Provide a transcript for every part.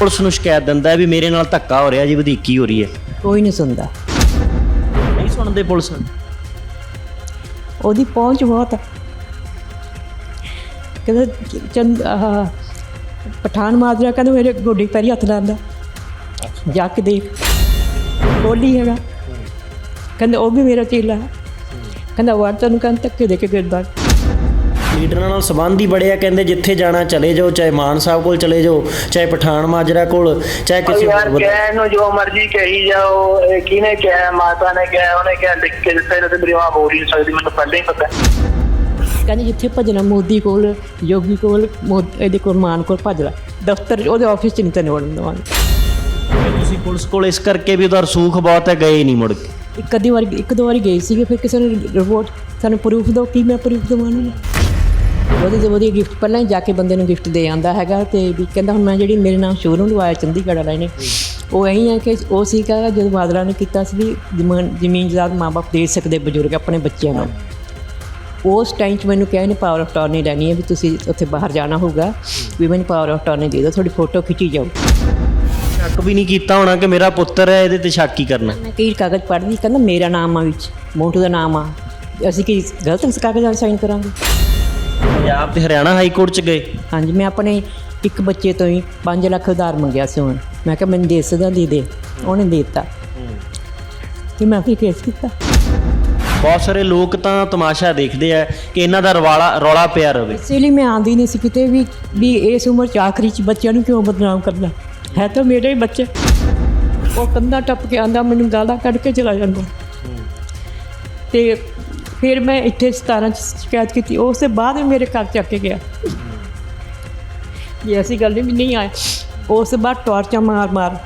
Police ਨੂੰ ਸ਼ਿਕਾਇਤ ਦਿੰਦਾ ਹੈ ਵੀ ਮੇਰੇ ਨਾਲ ਧੱਕਾ ਹੋ ਰਿਹਾ ਜੀ ਵਧੀਕੀ ਹੋ ਰਹੀ ਹੈ। ਕੋਈ ਨਹੀਂ ਸੁਣਦਾ। ਨਹੀਂ ਸੁਣਦੇ ਪੁਲਿਸ? ਉਹਦੀ ਪਹੁੰਚ ਬਹੁਤ ਹੈ। ਕਹਿੰਦਾ ਚੰਦ ਆਹ ਪਠਾਨ ਮਾਜਰਾ ਕਹਿੰਦਾ ਮੇਰੇ ਗੋਡੇ ਪੈਰੀ ਹੱਥ ਲਾਉਂਦਾ। ਜਾ ਕੇ ਦੇਖ। ਬੋਲੀ ਹੈਗਾ। ਕਹਿੰਦਾ ਉਹ ਵੀ ਮੇਰਾ ਚੇਲਾ ਹੈ। ਕਹਿੰਦਾ ਵਾਰ ਤੈਨੂੰ ਕਹਿੰਦਾ ਧੱਕੇ ਦੇ ਕੇ ਗਿਰਦਾ ਲੀਡਰਾਂ ਨਾਲ ਸੰਬੰਧ ਹੀ ਬੜੇ ਆ ਕਹਿੰਦੇ ਜਿੱਥੇ ਜਾਣਾ ਚਲੇ ਜਾਓ ਚਾਹੇ ਮਾਨ ਸਾਹਿਬ ਕੋਲ ਚਲੇ ਜਾਓ ਚਾਹੇ ਪਠਾਨ ਮਾਜਰਾ ਕੋਲ ਚਾਹੇ ਕਿਸੇ ਯਾਰ ਹੋਰ ਕਹਿ ਨੂੰ ਜੋ ਮਰਜ਼ੀ ਕਹੀ ਜਾਓ ਕਿਹਨੇ ਕਿਹਾ ਮਾਤਾ ਨੇ ਕਿਹਾ ਉਹਨੇ ਕਿਹਾ ਲਿਖ ਕੇ ਦਿੱਤਾ ਤੇ ਮੇਰੀ ਮਾਂ ਬੋਲ ਹੀ ਨਹੀਂ ਸਕਦੀ ਮੈਨੂੰ ਪਹਿਲਾਂ ਹੀ ਪਤਾ। ਕਹਿੰਦੇ ਜਿੱਥੇ ਭਜਣਾ ਮੋਦੀ ਕੋਲ ਯੋਗੀ ਕੋਲ ਇਹਦੇ ਕੋਲ ਮਾਨ ਕੋਲ ਭੱਜ ਲੈ ਦਫ਼ਤਰ ਉਹਦੇ ਆਫਿਸ ਚ ਨਹੀਂ ਤੈਨੂੰ ਵੜਨ ਦੇਵਾਂਗੇ। ਤੁਸੀਂ ਪੁਲਿਸ ਕੋਲ ਇਸ ਕਰਕੇ ਵੀ ਉਹਦਾ ਰਸੂਖ ਬਹੁਤ ਹੈ ਗਏ ਨਹੀਂ ਮੁੜ ਕੇ? ਇੱਕ ਅੱਧੀ ਵਾਰੀ ਇੱਕ ਦੋ ਵਾਰੀ ਗਈ ਸੀਗੇ ਫਿਰ ਕਿਸੇ ਨੇ ਰਿਪੋਰਟ ਸਾਨੂੰ ਪ੍ਰੂਫ ਦਿਓ ਕੀ ਮੈਂ ਪ੍ਰੂਫ ਦਵਾਉਣੀ ਉਹਦੇ ਤੇ ਉਹਦੀ ਗਿਫਟ ਪਹਿਲਾਂ ਹੀ ਜਾ ਕੇ ਬੰਦੇ ਨੂੰ ਗਿਫਟ ਦੇ ਆਂਦਾ ਹੈਗਾ ਤੇ ਵੀ ਕਹਿੰਦਾ ਹੁਣ ਮੈਂ ਜਿਹੜੀ ਮੇਰੇ ਨਾਲ ਸ਼ੋਰੂਮ ਲਵਾਇਆ ਚੰਡੀਗੜ੍ਹ ਵਾਲਾ ਨੇ ਉਹ ਐਂ ਹੈ ਕਿ ਉਹ ਸੀ ਕਹਿੰਦਾ ਜਦੋਂ ਬਾਦਲਾਂ ਨੇ ਕੀਤਾ ਸੀ ਵੀ ਜ਼ਮੀਨ ਜਾਇਦਾਦ ਮਾਪੇ ਦੇ ਸਕਦੇ ਬਜ਼ੁਰਗ ਆਪਣੇ ਬੱਚਿਆਂ ਨੂੰ। ਉਸ ਟਾਈਮ 'ਚ ਮੈਨੂੰ ਕਿਹਾ ਇਹਨੇ ਪਾਵਰ ਆਫ ਟਰਨੀ ਲੈਣੀ ਹੈ ਵੀ ਤੁਸੀਂ ਉੱਥੇ ਬਾਹਰ ਜਾਣਾ ਹੋਊਗਾ ਵੀ ਮੈਨੂੰ ਪਾਵਰ ਆਫ ਟਰਨੀ ਦੇ ਦਿਓ ਤੁਹਾਡੀ ਫੋਟੋ ਖਿੱਚੀ ਜਾਓ ਸ਼ੱਕ ਵੀ ਨਹੀਂ ਕੀਤਾ ਹੋਣਾ ਕਿ ਮੇਰਾ ਪੁੱਤਰ ਹੈ ਇਹਦੇ ਤੇ ਸ਼ੱਕ ਹੀ ਕਰਨਾ? ਮੈਂ ਕਈ ਕਾਗਜ਼ ਪੜ੍ਹਦੀ ਕਹਿੰਦਾ ਮੇਰਾ ਨਾਮ ਆ ਵਿੱਚ ਮੋਟੂ ਦਾ ਨਾਮ ਆ। ਅਸੀਂ ਕੀ ਗਲਤ ਕਾਗਜ਼ਾਂ ਸਾਈਨ ਕਰਾਂਗੇ? ਪੰਜਾਬ ਤੇ ਹਰਿਆਣਾ ਹਾਈ ਕੋਰਟ ਚ ਗਏ। ਹਾਂਜੀ ਮੈਂ ਆਪਣੇ ਇੱਕ ਬੱਚੇ ਤੋਂ ਹੀ 5 ਲੱਖ ਉਧਾਰ ਮੰਗਿਆ ਸੀ ਹੁਣ ਮੈਂ ਕਿਹਾ ਮੈਨੂੰ ਦੇ ਸਕਦਾ ਦੇ ਦੇ ਉਹਨੇ ਦੇ ਦਿੱਤਾ। ਤੇ ਮੈਂ ਵੀ ਕੇਸ ਕੀਤਾ। ਬਹੁਤ ਸਾਰੇ ਲੋਕ ਤਾਂ ਤਮਾਸ਼ਾ ਦੇਖਦੇ ਆ ਕਿ ਇਹਨਾਂ ਦਾ ਰਵਾਲਾ ਰੌਲਾ ਪਿਆ ਰਵੇ। ਇਸੇ ਲਈ ਮੈਂ ਆਂਦੀ ਨਹੀਂ ਸੀ ਕਿਤੇ ਵੀ ਵੀ ਇਸ ਉਮਰ ਚ ਆਖਰੀ ਚ ਬੱਚਿਆਂ ਨੂੰ ਕਿਉਂ ਬਦਨਾਮ ਕਰਨਾ? ਹੈ ਤਾਂ ਮੇਰੇ ਹੀ ਬੱਚੇ। ਉਹ ਕੰਧਾ ਟੱਪ ਕੇ ਆਂਦਾ ਮੈਨੂੰ ਗਾਲਾਂ ਕੱਢ ਕੇ ਚਲਾ ਜਾਂਦਾ। ਤੇ ਫਿਰ ਮੈਂ ਇੱਥੇ 17 ਚ ਸ਼ਿਕਾਇਤ ਕੀਤੀ। ਉਸ ਤੋਂ ਬਾਅਦ ਵੀ ਮੇਰੇ ਘਰ ਚੱਕ ਕੇ ਗਿਆ। ਇਹ ਐਸੀ ਗੱਲ ਨਹੀਂ ਵੀ ਨਹੀਂ ਆਇਆ ਉਸ ਤੋਂ ਬਾਅਦ ਟਾਰਚਾਂ ਮਾਰ ਮਾਰ।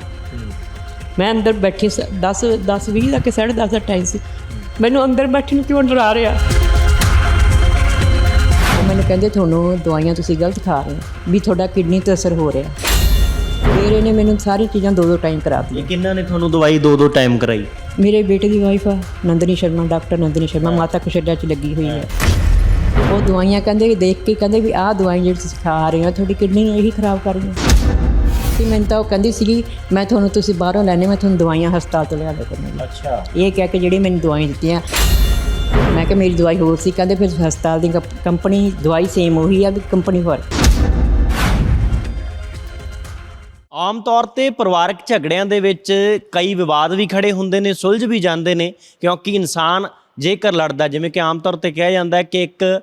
ਮੈਂ ਅੰਦਰ ਬੈਠੀ 10 10 20 ਦਾ ਕਿ 10:30 ਦਾ ਟਾਈਮ ਸੀ। ਮੈਨੂੰ ਅੰਦਰ ਬੈਠੀ ਨੂੰ ਕਿਉਂ ਡਰਾ ਰਿਹਾ? ਉਹ ਮੈਨੂੰ ਕਹਿੰਦੇ ਤੁਹਾਨੂੰ ਦਵਾਈਆਂ ਤੁਸੀਂ ਗਲਤ ਖਾ ਰਹੇ ਹੋ ਵੀ ਤੁਹਾਡਾ ਕਿਡਨੀ ਤੇ ਅਸਰ ਹੋ ਰਿਹਾ ਫਿਰ ਇਹਨੇ ਮੈਨੂੰ ਸਾਰੀ ਚੀਜ਼ਾਂ ਦੋ ਦੋ ਟਾਈਮ ਕਰਾ ਦਿੱਤੀਆਂ। ਕਿੰਨਾਂ ਨੇ ਤੁਹਾਨੂੰ ਦਵਾਈ ਦੋ ਦੋ ਟਾਈਮ ਕਰਾਈ? ਮੇਰੇ ਬੇਟੇ ਦੀ ਵਾਈਫ ਆ ਨੰਦਨੀ ਸ਼ਰਮਾ ਡਾਕਟਰ ਨੰਦਨੀ ਸ਼ਰਮਾ ਮਾਤਾ ਕੁਸ਼ਲਿਆ ਚ ਲੱਗੀ ਹੋਈ ਹੈ। ਉਹ ਦਵਾਈਆਂ ਕਹਿੰਦੇ ਕਿ ਦੇਖ ਕੇ ਕਹਿੰਦੇ ਵੀ ਆਹ ਦਵਾਈ ਜਿਹੜੀ ਤੁਸੀਂ ਖਾ ਰਹੇ ਹੋ ਤੁਹਾਡੀ ਕਿਡਨੀ ਇਹੀ ਖਰਾਬ ਕਰ ਰਹੀ ਹੈ। ਤੇ ਮੈਨੂੰ ਤਾਂ ਉਹ ਕਹਿੰਦੀ ਸੀਗੀ ਮੈਂ ਤੁਹਾਨੂੰ ਤੁਸੀਂ ਬਾਹਰੋਂ ਲੈਣੇ ਮੈਂ ਤੁਹਾਨੂੰ ਦਵਾਈਆਂ ਹਸਪਤਾਲ ਤੋਂ ਲਿਆ ਦੇ ਕਰੂੰਗੀ ਅੱਛਾ। ਇਹ ਕਹਿ ਕੇ ਜਿਹੜੀ ਮੈਨੂੰ ਦਵਾਈ ਦਿੱਤੀਆਂ ਮੈਂ ਕਿਹਾ ਮੇਰੀ ਦਵਾਈ ਹੋਰ ਸੀ ਕਹਿੰਦੇ ਫਿਰ ਹਸਪਤਾਲ ਦੀ ਕੰਪ- ਕੰਪਨੀ ਦਵਾਈ ਸੇਮ ਉਹੀ ਆ ਵੀ ਕੰਪਨੀ ਫ਼ਰਕ ਆਮ ਤੌਰ ਤੇ ਪਰਿਵਾਰਕ ਝਗੜਿਆਂ ਦੇ ਵਿੱਚ ਕਈ ਵਿਵਾਦ ਵੀ ਖੜੇ ਹੁੰਦੇ ਨੇ, ਸੁਲਝ ਵੀ ਜਾਂਦੇ ਨੇ, ਕਿਉਂਕਿ ਇਨਸਾਨ ਜੇਕਰ ਲੜਦਾ, ਜਿਵੇਂ ਕਿ ਆਮ ਤੌਰ ਤੇ ਕਿਹਾ ਜਾਂਦਾ ਹੈ ਕਿ ਇੱਕ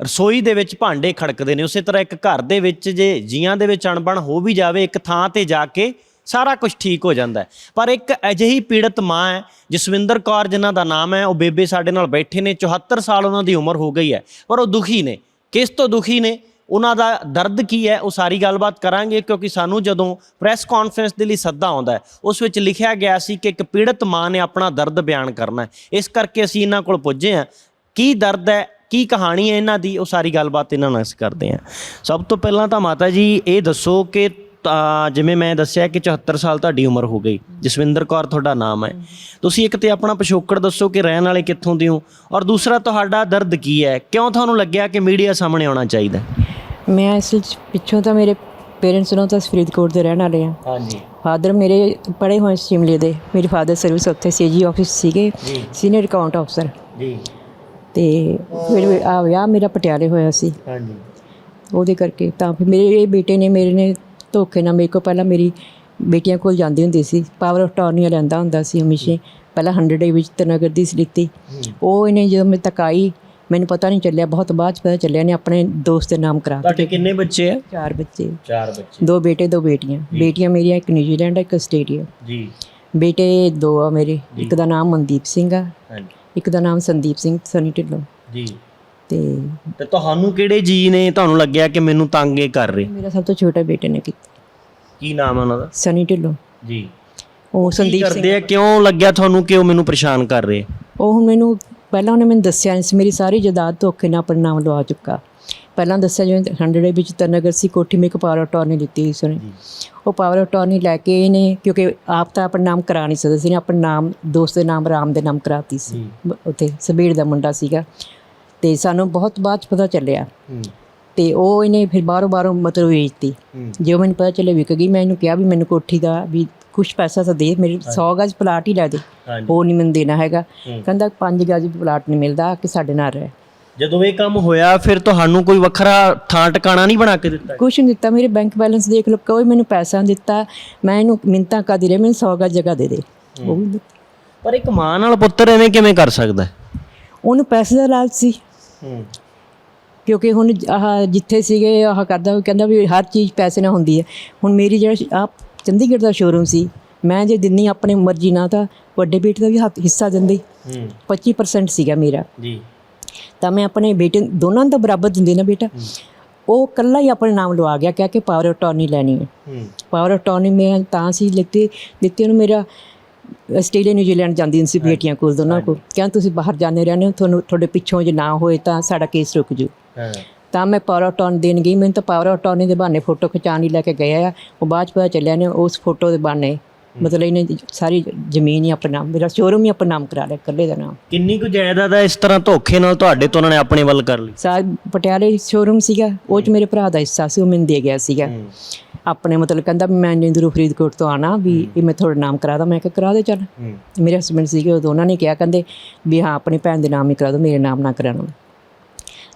ਰਸੋਈ ਦੇ ਵਿੱਚ ਭਾਂਡੇ ਖੜਕਦੇ ਨੇ, ਉਸੇ ਤਰ੍ਹਾਂ ਇੱਕ ਘਰ ਦੇ ਵਿੱਚ ਜੇ ਜੀਆਂ ਦੇ ਵਿੱਚ ਅਣਬਣ ਹੋ ਵੀ ਜਾਵੇ, ਇੱਕ ਥਾਂ ਤੇ ਜਾ ਕੇ ਸਾਰਾ ਕੁਝ ਠੀਕ ਹੋ ਜਾਂਦਾ ਹੈ। ਪਰ ਇੱਕ ਅਜਿਹੀ ਪੀੜਤ ਮਾਂ ਹੈ, ਜਸਵਿੰਦਰ ਕੌਰ ਜਿਨ੍ਹਾਂ ਦਾ ਨਾਮ ਹੈ, ਉਹ ਬੇਬੇ ਸਾਡੇ ਨਾਲ ਬੈਠੇ ਨੇ 74 ਸਾਲ ਉਹਨਾਂ ਦੀ ਉਮਰ ਹੋ ਗਈ ਹੈ, ਪਰ ਉਹ ਦੁਖੀ ਨੇ। ਕਿਸ ਤੋਂ ਦੁਖੀ ਨੇ? ਉਹਨਾਂ ਦਾ ਦਰਦ ਕੀ ਹੈ, ਉਹ ਸਾਰੀ ਗੱਲਬਾਤ ਕਰਾਂਗੇ, ਕਿਉਂਕਿ ਸਾਨੂੰ ਜਦੋਂ ਪ੍ਰੈਸ ਕਾਨਫਰੰਸ ਦੇ ਲਈ ਸੱਦਾ ਆਉਂਦਾ ਉਸ ਵਿੱਚ ਲਿਖਿਆ ਗਿਆ ਸੀ ਕਿ ਇੱਕ ਪੀੜਤ ਮਾਂ ਨੇ ਆਪਣਾ ਦਰਦ ਬਿਆਨ ਕਰਨਾ ਹੈ। ਇਸ ਕਰਕੇ ਅਸੀਂ ਇਹਨਾਂ ਕੋਲ ਪੁੱਜੇ ਹਾਂ। ਕੀ ਦਰਦ ਹੈ, ਕੀ ਕਹਾਣੀ ਹੈ ਇਹਨਾਂ ਦੀ, ਉਹ ਸਾਰੀ ਗੱਲਬਾਤ ਇਹਨਾਂ ਨਾਲ ਅਸੀਂ ਕਰਦੇ ਹਾਂ। ਸਭ ਤੋਂ ਪਹਿਲਾਂ ਤਾਂ ਮਾਤਾ ਜੀ, ਇਹ ਦੱਸੋ ਕਿ ਤਾਂ ਜਿਵੇਂ ਮੈਂ ਦੱਸਿਆ ਕਿ 74 ਸਾਲ ਤੁਹਾਡੀ ਉਮਰ ਹੋ ਗਈ। ਜਸਵਿੰਦਰ ਕੌਰ ਤੁਹਾਡਾ ਨਾਮ ਹੈ। ਤੁਸੀਂ ਇੱਕ ਤੇ ਆਪਣਾ ਪਿਛੋਕੜ ਦੱਸੋ ਕਿ ਰਹਿਣ ਵਾਲੇ ਕਿੱਥੋਂ ਦੇ ਹੋ ਔਰ ਦੂਸਰਾ ਤੁਹਾਡਾ ਦਰਦ ਕੀ ਹੈ? ਕਿਉਂ ਤੁਹਾਨੂੰ ਲੱਗਿਆ ਕਿ ਮੀਡੀਆ ਸਾਹਮਣੇ ਆਉਣਾ ਚਾਹੀਦਾ ਮੈਂ ਇਸ ਵਿੱਚ ਪਿੱਛੋਂ ਤਾਂ ਮੇਰੇ ਪੇਰੈਂਟਸ ਨੂੰ ਤਾਂ ਫਰੀਦਕੋਟ ਦੇ ਰਹਿਣ ਵਾਲੇ ਆ ਹਾਂਜੀ। ਫਾਦਰ ਮੇਰੇ ਪੜ੍ਹੇ ਹੋਏ ਸ਼ਿਮਲੇ ਦੇ। ਮੇਰੇ ਫਾਦਰ ਸਰਵਿਸ ਉੱਥੇ ਸੀਜੀ ਆਫਿਸ ਸੀਗੇ। ਸੀਨੀਅਰ ਅਕਾਊਂਟ ਅਫਸਰ ਜੀ। ਤੇ ਫਿਰ ਆ ਵਿਆਹ ਮੇਰਾ ਪਟਿਆਲੇ ਹੋਇਆ ਸੀ। ਹਾਂਜੀ। ਉਹਦੇ ਕਰਕੇ ਤਾਂ ਫਿਰ ਮੇਰੇ ਇਹ ਬੇਟੇ ਨੇ ਮੇਰੇ ਨੇ ਧੋਖੇ ਨਾਲ ਮੇਰੇ ਕੋਲ ਪਹਿਲਾਂ ਮੇਰੀ ਬੇਟੀਆਂ ਕੋਲ ਜਾਂਦੀ ਹੁੰਦੀ ਸੀ। ਪਾਵਰ ਆਫ ਟਰਨੀ ਲੈਂਦਾ ਹੁੰਦਾ ਸੀ ਹਮੇਸ਼ਾ। ਪਹਿਲਾਂ 100 ਡੇ ਵਿੱਚ ਤਨਗਰ ਦੀ ਸੀ ਲਿੱਤੀ ਉਹ ਇਹਨੇ ਜਦੋਂ ਮੇਰੇ ਤੱਕ ਆਈ ਮੈਨੂੰ ਪਤਾ ਨਹੀਂ ਚੱਲਿਆ ਬਹੁਤ ਬਾਅਦ ਚ ਪਤਾ ਚੱਲਿਆ ਨੇ ਆਪਣੇ ਦੋਸਤ ਦੇ ਨਾਮ ਕਰਾ ਦਿੱਤੇ। ਤੁਹਾਡੇ ਕਿੰਨੇ ਬੱਚੇ ਆ? ਚਾਰ ਬੱਚੇ। ਚਾਰ ਬੱਚੇ। ਦੋ ਬੇਟੇ ਦੋ ਬੇਟੀਆਂ। ਬੇਟੀਆਂ ਮੇਰੀਆਂ ਇੱਕ ਨਿਊਜ਼ੀਲੈਂਡ ਇੱਕ ਆਸਟ੍ਰੇਲੀਆ। ਜੀ। ਬੇਟੇ ਦੋ ਆ ਮੇਰੇ। ਇੱਕ ਦਾ ਨਾਮ ਮਨਦੀਪ ਸਿੰਘ ਆ। ਹਾਂਜੀ। ਇੱਕ ਦਾ ਨਾਮ ਸੰਦੀਪ ਸਿੰਘ ਸਨੀ ਢਿੱਲੋਂ। ਜੀ। ਤੇ ਤੇ ਤੁਹਾਨੂੰ ਕਿਹੜੇ ਜੀ ਨੇ ਤੁਹਾਨੂੰ ਲੱਗਿਆ ਕਿ ਮੈਨੂੰ ਤੰਗ ਇਹ ਕਰ ਰਹੇ? ਮੇਰਾ ਸਭ ਤੋਂ ਛੋਟਾ ਬੇਟੇ ਨੇ ਕੀਤਾ ਕੀ ਨਾਮ ਹੈ ਉਹਨਾਂ ਦਾ? ਸਨੀ ਢਿੱਲੋਂ। ਜੀ। ਉਹ ਸੰਦੀਪ ਸਿੰਘ ਕਰਦੇ ਆ ਕਿਉਂ ਲੱਗਿਆ ਤੁਹਾਨੂੰ ਕਿ ਉਹ ਮੈਨੂੰ ਪਰੇਸ਼ਾਨ ਕਰ ਰਹੇ? ਉਹ ਹੁਣ ਮੈਨੂੰ ਪਹਿਲਾਂ ਉਹਨੇ ਮੈਨੂੰ ਦੱਸਿਆ ਨਹੀਂ ਸੀ। ਮੇਰੀ ਸਾਰੀ ਜਾਇਦਾਦ ਧੋਖੇ ਨਾਲ ਪਰਿਣਾਮ ਲਵਾ ਚੁੱਕਾ। ਪਹਿਲਾਂ ਦੱਸਿਆ ਜਿਵੇਂ 100 ਦੇ ਵਿੱਚ ਤਨਗਰ ਸੀ ਕੋਠੀ ਮੇ ਇੱਕ ਪਾਵਰ ਆਫ ਟਰਨੀ ਲਿੱਤੀ ਸੀ ਉਹਨੇ ਉਹ ਪਾਵਰ ਆਫ ਟਰਨੀ ਲੈ ਕੇ ਇਹਨੇ ਕਿਉਂਕਿ ਆਪ ਤਾਂ ਆਪਣਾ ਨਾਮ ਕਰਾ ਨਹੀਂ ਸਕਦਾ ਸੀ। ਨੇ ਆਪਣਾ ਨਾਮ ਦੋਸਤ ਦੇ ਨਾਮ ਰਾਮ ਦੇ ਨਾਮ ਕਰਾਤੀ ਸੀ। ਉੱਥੇ ਸਬੀਰ ਦਾ ਮੁੰਡਾ ਸੀਗਾ। ਤੇ ਸਾਨੂੰ ਬਹੁਤ ਬਾਅਦ ਚ ਪਤਾ ਚੱਲਿਆ। ਤੇ ਉਹ ਇਹਨੇ ਫਿਰ ਬਾਹਰੋਂ ਬਾਹਰੋਂ ਮਤਲਬ ਵੇਚਤੀ ਜਦੋਂ ਮੈਨੂੰ ਪਤਾ ਚੱਲੇ ਵਿਕ ਗਈ ਮੈਂ ਇਹਨੂੰ ਕਿਹਾ ਵੀ ਮੈਨੂੰ ਕੋਠੀ ਦਾ ਵੀ ਕੁਝ ਪੈਸਾ ਤਾਂ ਦੇ ਮੇਰੇ 100 ਗਜ ਪਲਾਟ ਹੀ ਲੈ ਦੇ। ਉਹ ਨਹੀਂ ਮੈਨੂੰ ਦੇਣਾ ਹੈਗਾ। ਕਹਿੰਦਾ 5 ਗਜ ਪਲਾਟ ਨਹੀਂ ਮਿਲਦਾ ਕਿ ਸਾਡੇ ਨਾਲ ਰਹਿ। ਜਦੋਂ ਇਹ ਕੰਮ ਹੋਇਆ ਫਿਰ ਤੁਹਾਨੂੰ ਕੋਈ ਵੱਖਰਾ ਥਾਂ ਟਿਕਾਣਾ ਨਹੀਂ ਬਣਾ ਕੇ ਦਿੱਤਾ? ਕੁਛ ਨਹੀਂ ਦਿੱਤਾ। ਮੇਰੇ ਬੈਂਕ ਬੈਲੈਂਸ ਦੇਖ ਲਓ ਕੋਈ ਮੈਨੂੰ ਪੈਸਾ ਨਹੀਂ ਦਿੱਤਾ। ਮੈਂ ਇਹਨੂੰ ਮਿੰਤਾ ਕਰਦੀ ਰਹੀ ਮੈਨੂੰ 100 ਗਜ ਜਗ੍ਹਾ ਦੇ ਦੇ। ਉਹ ਵੀ। ਪਰ ਇੱਕ ਮਾਂ ਨਾਲ ਪੁੱਤਰ ਐਵੇਂ ਕਿਵੇਂ ਕਰ ਸਕਦਾ? ਉਹਨੂੰ ਪੈਸੇ ਦਾ ਲਾਲਚ ਸੀ। ਹੂੰ। ਕਿਉਂਕਿ ਹੁਣ ਆਹ ਜਿੱਥੇ ਸੀਗੇ ਆਹ ਕਰਦਾ ਕਹਿੰਦਾ ਵੀ ਹਰ ਚੀਜ਼ ਪੈਸੇ ਨਾਲ ਹੁੰਦੀ ਹੈ। ਹੁਣ ਮੇਰੀ ਜਿਹੜਾ ਆ ਚੰਡੀਗੜ੍ਹ ਦਾ ਸ਼ੋਰੂਮ ਸੀ ਮੈਂ ਜੇ ਦਿੰਨੀ ਆਪਣੀ ਮਰਜ਼ੀ ਨਾਲ ਤਾਂ ਵੱਡੇ ਬੇਟੇ ਦਾ ਵੀ ਹੱਥ ਹਿੱਸਾ ਦਿੰਦੀ। ਹੂੰ। 25% ਸੀਗਾ ਮੇਰਾ। ਜੀ। ਤਾਂ ਮੈਂ ਆਪਣੇ ਬੇਟੇ ਦੋਨਾਂ ਦਾ ਬਰਾਬਰ ਦਿੰਦੀ ਨਾ ਬੇਟਾ। ਉਹ ਕੱਲਾ ਹੀ ਆਪਣੇ ਨਾਮ ਲਵਾ ਗਿਆ ਕਿਹਾ ਕਿ ਪਾਵਰ ਆਫ ਟਰਨੀ ਲੈਣੀ ਹੈ। ਪਾਵਰ ਆਫ ਟਰਨੀ ਮੈਂ ਤਾਂ ਸੀ ਲਿੱਤੀ ਲਿੱਤੀ ਉਹਨੂੰ ਮੇਰਾ ਆਸਟ੍ਰੇਲੀਆ ਨਿਊਜ਼ੀਲੈਂਡ ਜਾਂਦੀ ਹੁੰਦੀ ਸੀ ਬੇਟੀਆਂ ਕੋਲ ਦੋਨਾਂ ਕੋਲ। ਕਹਿੰਦਾ ਤੁਸੀਂ ਬਾਹਰ ਜਾਂਦੇ ਰਹਿੰਦੇ ਹੋ ਤੁਹਾਨੂੰ ਤੁਹਾਡੇ ਪਿੱਛੋਂ ਜੇ ਨਾ ਹੋਏ ਤਾਂ ਸਾਡਾ ਕੇਸ ਰੁਕ ਜੂ ਤਾਂ ਮੈਂ ਪਾਵਰ ਆਫ ਟਰਨ ਦੇਣ ਗਈ। ਮੈਨੂੰ ਤਾਂ ਪਾਵਰ ਆਫ ਟਰਨ ਦੇ ਬਹਾਨੇ ਫੋਟੋ ਖਿਚਾਉਣ ਹੀ ਲੈ ਕੇ ਗਏ ਆ। ਉਹ ਬਾਅਦ ਚ ਪਤਾ ਚੱਲਿਆ ਨੇ ਉਸ ਫੋਟੋ ਦੇ ਬਹਾਨੇ ਮਤਲਬ ਇਹਨੇ ਸਾਰੀ ਜ਼ਮੀਨ ਹੀ ਆਪਣਾ ਨਾਮ ਮੇਰਾ ਸ਼ੋਰੂਮ ਹੀ ਆਪਣਾ ਨਾਮ ਕਰਾ ਲਿਆ ਇਕੱਲੇ ਦਾ ਨਾਮ। ਕਿੰਨੀ ਕੁ ਜਾਇਦਾਦ ਹੈ ਇਸ ਤਰ੍ਹਾਂ ਧੋਖੇ ਨਾਲ ਤੁਹਾਡੇ ਤੋਂ ਉਹਨਾਂ ਨੇ ਆਪਣੇ ਵੱਲ ਕਰ ਲਈ? ਸਾ ਪਟਿਆਲੇ ਸ਼ੋਰੂਮ ਸੀਗਾ। ਉਹ ਚ ਮੇਰੇ ਭਰਾ ਦਾ ਹਿੱਸਾ ਸੀ ਉਹ ਮੈਨੂੰ ਦੇ ਗਿਆ ਸੀਗਾ। ਆਪਣੇ ਮਤਲਬ ਕਹਿੰਦਾ ਮੈਂ ਨਿੰਦਰੂ ਫਰੀਦਕੋਟ ਤੋਂ ਆਣਾ ਵੀ ਇਹ ਮੈਂ ਤੁਹਾਡਾ ਨਾਮ ਕਰਾ ਦਾਂ। ਮੈਂ ਕਿਹਾ ਕਰਾ ਦੇ ਚੱਲ। ਮੇਰੇ ਹਸਬੰਡ ਸੀਗੇ ਉਹ ਦੋਨਾਂ ਨੇ ਕਿਹਾ ਕਹਿੰਦੇ ਵੀ ਹਾਂ ਆਪਣੀ ਭੈਣ ਦੇ ਨਾਮ ਹੀ ਕਰਾ ਦੋ ਮੇਰੇ ਨਾਮ ਨਾ ਕਰਾਣਾ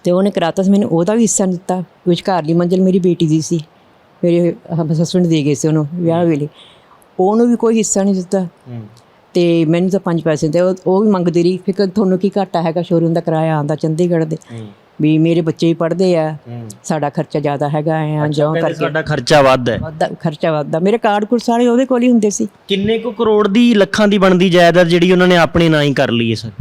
ਤੇ ਉਹਨੇ ਕਰਾਤਾ ਸੀ ਮੈਨੂੰ ਉਹਦਾ ਵੀ ਹਿੱਸਾ ਨਹੀਂ ਦਿੱਤਾ ਵਿਚਕਾਰਲੀ ਮੰਜ਼ਲ ਮੇਰੀ ਬੇਟੀ ਦੀ ਸੀ। ਮੇਰੇ ਹਸਬੰਡ ਦੇ ਗਏ ਸੀ ਉਹਨੂੰ ਵਿਆਹ ਵੇਲੇ। ਉਹਨੂੰ ਵੀ ਕੋਈ ਹਿੱਸਾ ਨਹੀਂ ਦਿੱਤਾ। ਤੇ ਮੈਨੂੰ ਤਾਂ ਪੰਜ ਪੈਸੇ ਦੇ ਉਹ ਵੀ ਮੰਗਦੀ ਰਹੀ। ਫਿਰ ਤੁਹਾਨੂੰ ਕੀ ਘਾਟਾ ਹੈਗਾ ਸ਼ੋਰੂਮ ਦਾ ਕਿਰਾਇਆ ਆਂਦਾ ਚੰਡੀਗੜ੍ਹ ਦੇ। ਵੀ ਮੇਰੇ ਬੱਚੇ ਵੀ ਪੜ੍ਹਦੇ ਆ ਹੂੰ। ਸਾਡਾ ਖਰਚਾ ਜ਼ਿਆਦਾ ਹੈਗਾ ਐ ਜਿਉਂ ਕਹਿੰਦੇ ਕਰਕੇ ਸਾਡਾ ਖਰਚਾ ਵੱਧ ਹੈ ਵੱਧਦਾ ਖਰਚਾ ਵੱਧਦਾ। ਮੇਰੇ ਕਾਰਡ ਕੁਰ ਸਾਰੇ ਉਹਦੇ ਕੋਲ ਹੀ ਹੁੰਦੇ ਸੀ। ਕਿੰਨੇ ਕੁ ਕਰੋੜ ਦੀ ਲੱਖਾਂ ਦੀ ਬਣਦੀ ਜਾਇਦਾਦ ਜਿਹੜੀ ਉਹਨਾਂ ਨੇ ਆਪਣੇ ਨਾਂ ਹੀ ਕਰ ਲਈ ਹੈ ਸਰ?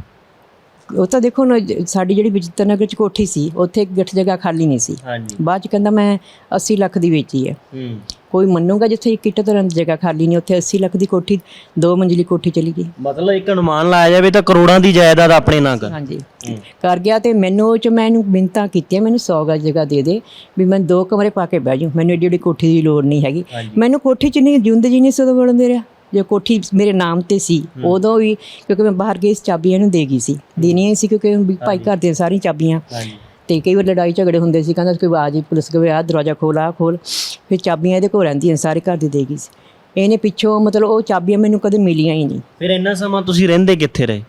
ਉਹ ਤਾਂ ਦੇਖੋ ਨਾ ਜ- ਸਾਡੀ ਜਿਹੜੀ ਵਿਜਿਤਰ ਨਗਰ ਚ ਕੋਠੀ ਸੀ ਉੱਥੇ ਇੱਕ ਗਿੱਠ ਜਗ੍ਹਾ ਖਾਲੀ ਨਹੀਂ ਸੀ। ਹਾਂਜੀ। ਬਾਅਦ ਚ ਕਹਿੰਦਾ ਮੈਂ 80 ਲੱਖ ਦੀ ਵੇਚੀ ਹੈ। ਹੂੰ। ਕੋਈ ਮੰਨੂਗਾ ਜਿੱਥੇ ਇੱਕ ਇੱਟ ਤਰ੍ਹਾਂ ਦੀ ਜਗ੍ਹਾ ਖਾਲੀ ਨਹੀਂ ਉੱਥੇ 80 ਲੱਖ ਦੀ ਕੋਠੀ ਦੋ ਮੰਜ਼ਲੀ ਕੋਠੀ ਚਲੀ ਗਈ। ਮਤਲਬ ਇੱਕ ਅਨੁਮਾਨ ਲਾਇਆ ਜਾਵੇ ਤਾਂ ਕਰੋੜਾਂ ਦੀ ਜਾਇਦਾਦ ਆਪਣੇ ਨਾਂ ਕਰ। ਹਾਂਜੀ। ਕਰ ਗਿਆ ਤੇ ਮੈਨੂੰ ਉਹ ਚ ਮੈਂ ਇਹਨੂੰ ਮਿੰਤਾ ਕੀਤੀਆਂ ਮੈਨੂੰ 100 ਗਜ ਜਗ੍ਹਾ ਦੇ ਦੇ ਵੀ ਮੈਂ ਦੋ ਕਮਰੇ ਪਾ ਕੇ ਬਹਿ ਜਾਊਂ ਮੈਨੂੰ ਏਡੀ ਏਡੀ ਕੋਠੀ ਦੀ ਲੋੜ ਨਹੀਂ ਹੈਗੀ। ਮੈਨੂੰ ਕੋਠੀ ਚ ਨਹੀਂ ਜਿਉਂਦੇ ਜੀ ਨਹੀਂ ਸੀ ਉਦੋਂ ਵੜਨ ਦੇ ਰਿਹਾ। ਜੇ ਕੋਠੀ ਮੇਰੇ ਨਾਮ ਤੇ ਸੀ ਉਦੋਂ ਵੀ ਕਿਉਂਕਿ ਮੈਂ ਬਾਹਰ ਗਈ ਸੀ ਚਾਬੀਆਂ ਇਹਨੂੰ ਦੇ ਗਈ ਸੀ। ਦੇਣੀਆਂ ਸੀ ਕਿਉਂਕਿ ਵੀ ਭਾਈ ਘਰ ਦੀਆਂ ਸਾਰੀਆਂ ਚਾਬੀਆਂ। ਤੇ ਕਈ ਵਾਰ ਲੜਾਈ ਝਗੜੇ ਹੁੰਦੇ ਸੀ ਕਹਿੰਦਾ ਕੋਈ ਆਵਾਜ਼ ਹੀ ਪੁਲਿਸ ਕਵੇ ਆ ਦਰਵਾਜ਼ਾ ਖੋਲ ਆ ਖੋਲ। ਫਿਰ ਚਾਬੀਆਂ ਇਹਦੇ ਕੋਲ ਰਹਿੰਦੀਆਂ ਸਾਰੇ ਘਰ ਦੀ ਦੇ ਗਈ ਸੀ। ਇਹਨੇ ਪਿੱਛੋਂ ਮਤਲਬ ਉਹ ਚਾਬੀਆਂ ਮੈਨੂੰ ਕਦੇ ਮਿਲੀਆਂ ਹੀ ਨਹੀਂ। ਫਿਰ ਇੰਨਾ ਸਮਾਂ ਤੁਸੀਂ ਰਹਿੰਦੇ ਕਿੱਥੇ ਰਹੇ?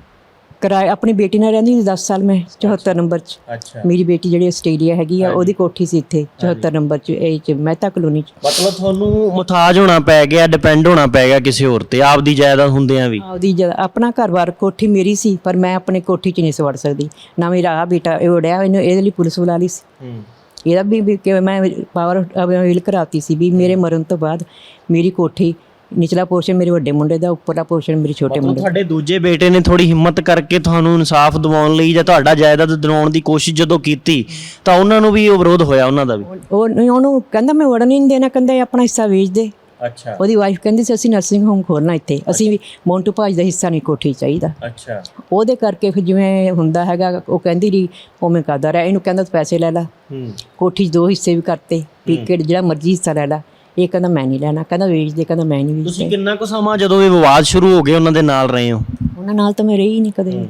ਕਿਰਾਏ ਆਪਣੀ ਬੇਟੀ ਨਾਲ ਰਹਿੰਦੀ ਸੀ 10 ਸਾਲ ਮੈਂ 74 ਨੰਬਰ 'ਚ। ਅੱਛਾ। ਮੇਰੀ ਬੇਟੀ ਜਿਹੜੀ ਆਸਟ੍ਰੇਲੀਆ ਹੈਗੀ ਆ ਉਹਦੀ ਕੋਠੀ ਸੀ ਇੱਥੇ 74 ਨੰਬਰ 'ਚ ਇਹ 'ਚ ਮਹਿਤਾ ਕਲੋਨੀ 'ਚ। ਮਤਲਬ ਤੁਹਾਨੂੰ ਮੁਤਾਜ ਹੋਣਾ ਪੈ ਗਿਆ ਡਿਪੈਂਡ ਹੋਣਾ ਪੈ ਗਿਆ ਕਿਸੇ ਹੋਰ ਤੇ ਆਪਦੀ ਜਾਇਦਾਦ ਹੁੰਦਿਆਂ ਵੀ। ਉਹਦੀ ਜਦ ਆਪਣਾ ਘਰ-ਬਾਰ ਕੋਠੀ ਮੇਰੀ ਸੀ ਪਰ ਮੈਂ ਆਪਣੀ ਕੋਠੀ 'ਚ ਨਹੀਂ ਸਵੜ ਸਕਦੀ। ਨਾ ਮੇਰਾ ਆ ਬੇਟਾ ਇਹ ਉੜਿਆ ਇਹਨੂੰ ਇਹਦੇ ਲਈ ਪੁਲਿਸ ਬੁਲਾ ਲਈ ਸੀ। ਹੂੰ। ਇਹਦਾ ਵੀ ਵੀ ਕਿ ਮੈਂ ਪਾਵਰ ਅਵੇਲ ਕਰਾਤੀ ਸੀ ਵੀ ਮੇਰੇ ਮਰਨ ਤੋਂ ਬਾਅਦ ਮੇਰੀ ਕੋਠੀ ਨਿਚਲਾ ਪੋਰਸ਼ਨ ਮੇਰੇ ਵੱਡੇ ਮੁੰਡੇ ਦਾ ਉੱਪਰਲਾ ਪੋਰਸ਼ਨ ਮੇਰੇ ਛੋਟੇ ਮਤਲਬ ਮੁੰਡੇ ਤੁਹਾਡੇ ਦੂਜੇ ਬੇਟੇ ਨੇ ਥੋੜੀ ਹਿੰਮਤ ਕਰਕੇ ਤੁਹਾਨੂੰ ਇਨਸਾਫ ਦਿਵਾਉਣ ਲਈ ਜਾਂ ਤੁਹਾਡਾ ਜਾਇਦਾਦ ਦਿਵਾਉਣ ਦੀ ਕੋਸ਼ਿਸ਼ ਜਦੋਂ ਕੀਤੀ ਤਾਂ ਉਹਨਾਂ ਨੂੰ ਵੀ ਉਹ ਵਿਰੋਧ ਹੋਇਆ ਉਹਨਾਂ ਦਾ ਵੀ? ਉਹ ਨਹੀਂ, ਉਹਨੂੰ ਕਹਿੰਦਾ ਮੈਂ ਵੜਨ ਹੀ ਨਹੀਂ ਦੇਣਾ ਕਹਿੰਦਾ ਇਹ ਆਪਣਾ ਹਿੱਸਾ ਵੇਚ ਦੇ। ਅੱਛਾ। ਉਹਦੀ ਵਾਈਫ ਕਹਿੰਦੀ ਸੀ ਅਸੀਂ ਨਰਸਿੰਗ ਹੋਮ ਖੋਲਣਾ ਇੱਥੇ ਅਸੀਂ ਵੀ ਮੌਂਟੂ ਭਾਜ ਦਾ ਹਿੱਸਾ ਨਹੀਂ ਕੋਠੀ ਚਾਹੀਦਾ। ਅੱਛਾ। ਉਹਦੇ ਕਰਕੇ ਫਿਰ ਜਿਵੇਂ ਹੁੰਦਾ ਹੈਗਾ ਉਹ ਕਹਿੰਦੀ ਰਹੀ ਉਵੇਂ ਕਰਦਾ ਰਿਹਾ ਇਹਨੂੰ ਕਹਿੰਦਾ ਤੂੰ ਪੈਸੇ ਲੈ ਲੈ। ਹੂੰ। ਕੋਠੀ 'ਚ ਦੋ ਹਿੱਸੇ ਵੀ ਕਰਤੇ ਵੀ ਜਿਹੜਾ ਮਰਜ਼ੀ ਹਿੱਸਾ ਲੈ ਲੈ। ਇਹ ਕਹਿੰਦਾ ਮੈਂ ਨਹੀਂ ਲੈਣਾ ਕਹਿੰਦਾ ਵੇਚ ਦੇ ਕਹਿੰਦਾ ਮੈਂ ਨਹੀਂ ਵੇਚਦਾ ਤੁਸੀਂ ਕਿੰਨਾ ਕੁ ਸਮਾਂ ਜਦੋਂ ਇਹ ਵਿਵਾਦ ਸ਼ੁਰੂ ਹੋ ਗਏ ਉਹਨਾਂ ਦੇ ਨਾਲ ਰਹੇ ਹੋ? ਉਹਨਾਂ ਨਾਲ ਤਾਂ ਮੈਂ ਰਹੀ ਹੀ ਨਹੀਂ ਕਦੇ।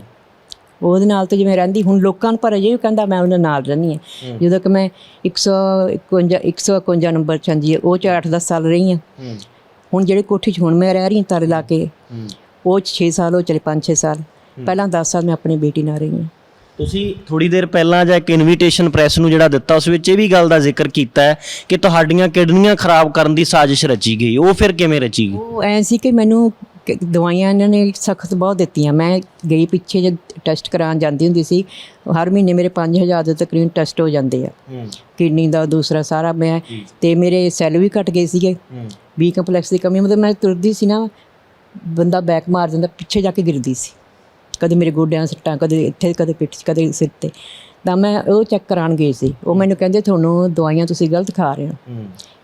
ਉਹਦੇ ਨਾਲ ਤਾਂ ਜਿਵੇਂ ਰਹਿੰਦੀ ਹੁਣ ਲੋਕਾਂ ਨੂੰ ਪਰ ਅਜੇ ਵੀ ਕਹਿੰਦਾ ਮੈਂ ਉਹਨਾਂ ਨਾਲ ਰਹਿੰਦੀ ਹਾਂ। ਜਦੋਂ ਕਿ ਮੈਂ 151 151 ਨੰਬਰ ਚੰਜੀ ਉਹ ਚ 8-10 ਸਾਲ ਰਹੀ ਹਾਂ। ਹੂੰ। ਹੁਣ ਜਿਹੜੇ ਕੋਠੀ 'ਚ ਹੁਣ ਮੈਂ ਰਹਿ ਰਹੀ ਹਾਂ ਤਾਰੇ ਲਾ ਕੇ ਹੂੰ। ਉਹ 'ਚ 6 ਸਾਲ ਉਹ ਚਲੇ 5-6 ਸਾਲ। ਪਹਿਲਾਂ 10 ਸਾਲ ਮੈਂ ਆਪਣੀ ਬੇਟੀ ਨਾਲ ਰਹੀ ਹਾਂ। ਤੁਸੀਂ ਥੋੜੀ ਦੇਰ ਪਹਿਲਾਂ ਜਾਂ ਇੱਕ ਇਨਵੀਟੇਸ਼ਨ ਪ੍ਰੈਸ ਨੂੰ ਜਿਹੜਾ ਦਿੱਤਾ ਉਸ ਵਿੱਚ ਇਹ ਵੀ ਗੱਲ ਦਾ ਜ਼ਿਕਰ ਕੀਤਾ ਹੈ ਕਿ ਤੁਹਾਡੀਆਂ ਕਿਡਨੀਆਂ ਖਰਾਬ ਕਰਨ ਦੀ ਸਾਜ਼ਿਸ਼ ਰਚੀ ਗਈ। ਉਹ ਫਿਰ ਕਿਵੇਂ ਰਚੀ ਗਈ? ਉਹ ਐ ਸੀ ਕਿ ਮੈਨੂੰ ਕ- ਦਵਾਈਆਂ ਇਹਨਾਂ ਨੇ ਸਖਤ ਬਹੁਤ ਦਿੱਤੀਆਂ। ਮੈਂ ਗਈ ਪਿੱਛੇ ਜਦ ਟੈਸਟ ਕਰਾਉਣ ਜਾਂਦੀ ਹੁੰਦੀ ਸੀ ਹਰ ਮਹੀਨੇ ਮੇਰੇ 5000 ਦੇ ਤਕਰੀਬਨ ਟੈਸਟ ਹੋ ਜਾਂਦੇ ਆ। ਕਿਡਨੀ ਦਾ ਦੂਸਰਾ ਸਾਰਾ ਮੈਂ ਤੇ ਮੇਰੇ ਸੈੱਲ ਵੀ ਘਟ ਗਏ ਸੀਗੇ। ਬੀ ਕੰਪਲੈਕਸ ਦੀ ਕਮੀ ਮਤਲਬ ਮੈਂ ਤੁਰਦੀ ਸੀ ਨਾ ਬੰਦਾ ਬੈਕ ਮਾਰ ਜਾਂਦਾ ਪਿੱਛੇ ਜਾ ਕੇ ਗਿਰਦੀ ਸੀ। ਕਦੇ ਮੇਰੇ ਗੋਡਿਆਂ ਸੱਟਾਂ ਕਦੇ ਇੱਥੇ ਕਦੇ ਪਿੱਠ 'ਚ ਕਦੇ ਸਿਰ ਤੇ। ਤਾਂ ਮੈਂ ਉਹ ਚੈੱਕ ਕਰਾਉਣ ਗਈ ਸੀ। ਉਹ ਮੈਨੂੰ ਕਹਿੰਦੇ ਤੁਹਾਨੂੰ ਦਵਾਈਆਂ ਤੁਸੀਂ ਗਲਤ ਖਾ ਰਹੇ ਹੋ।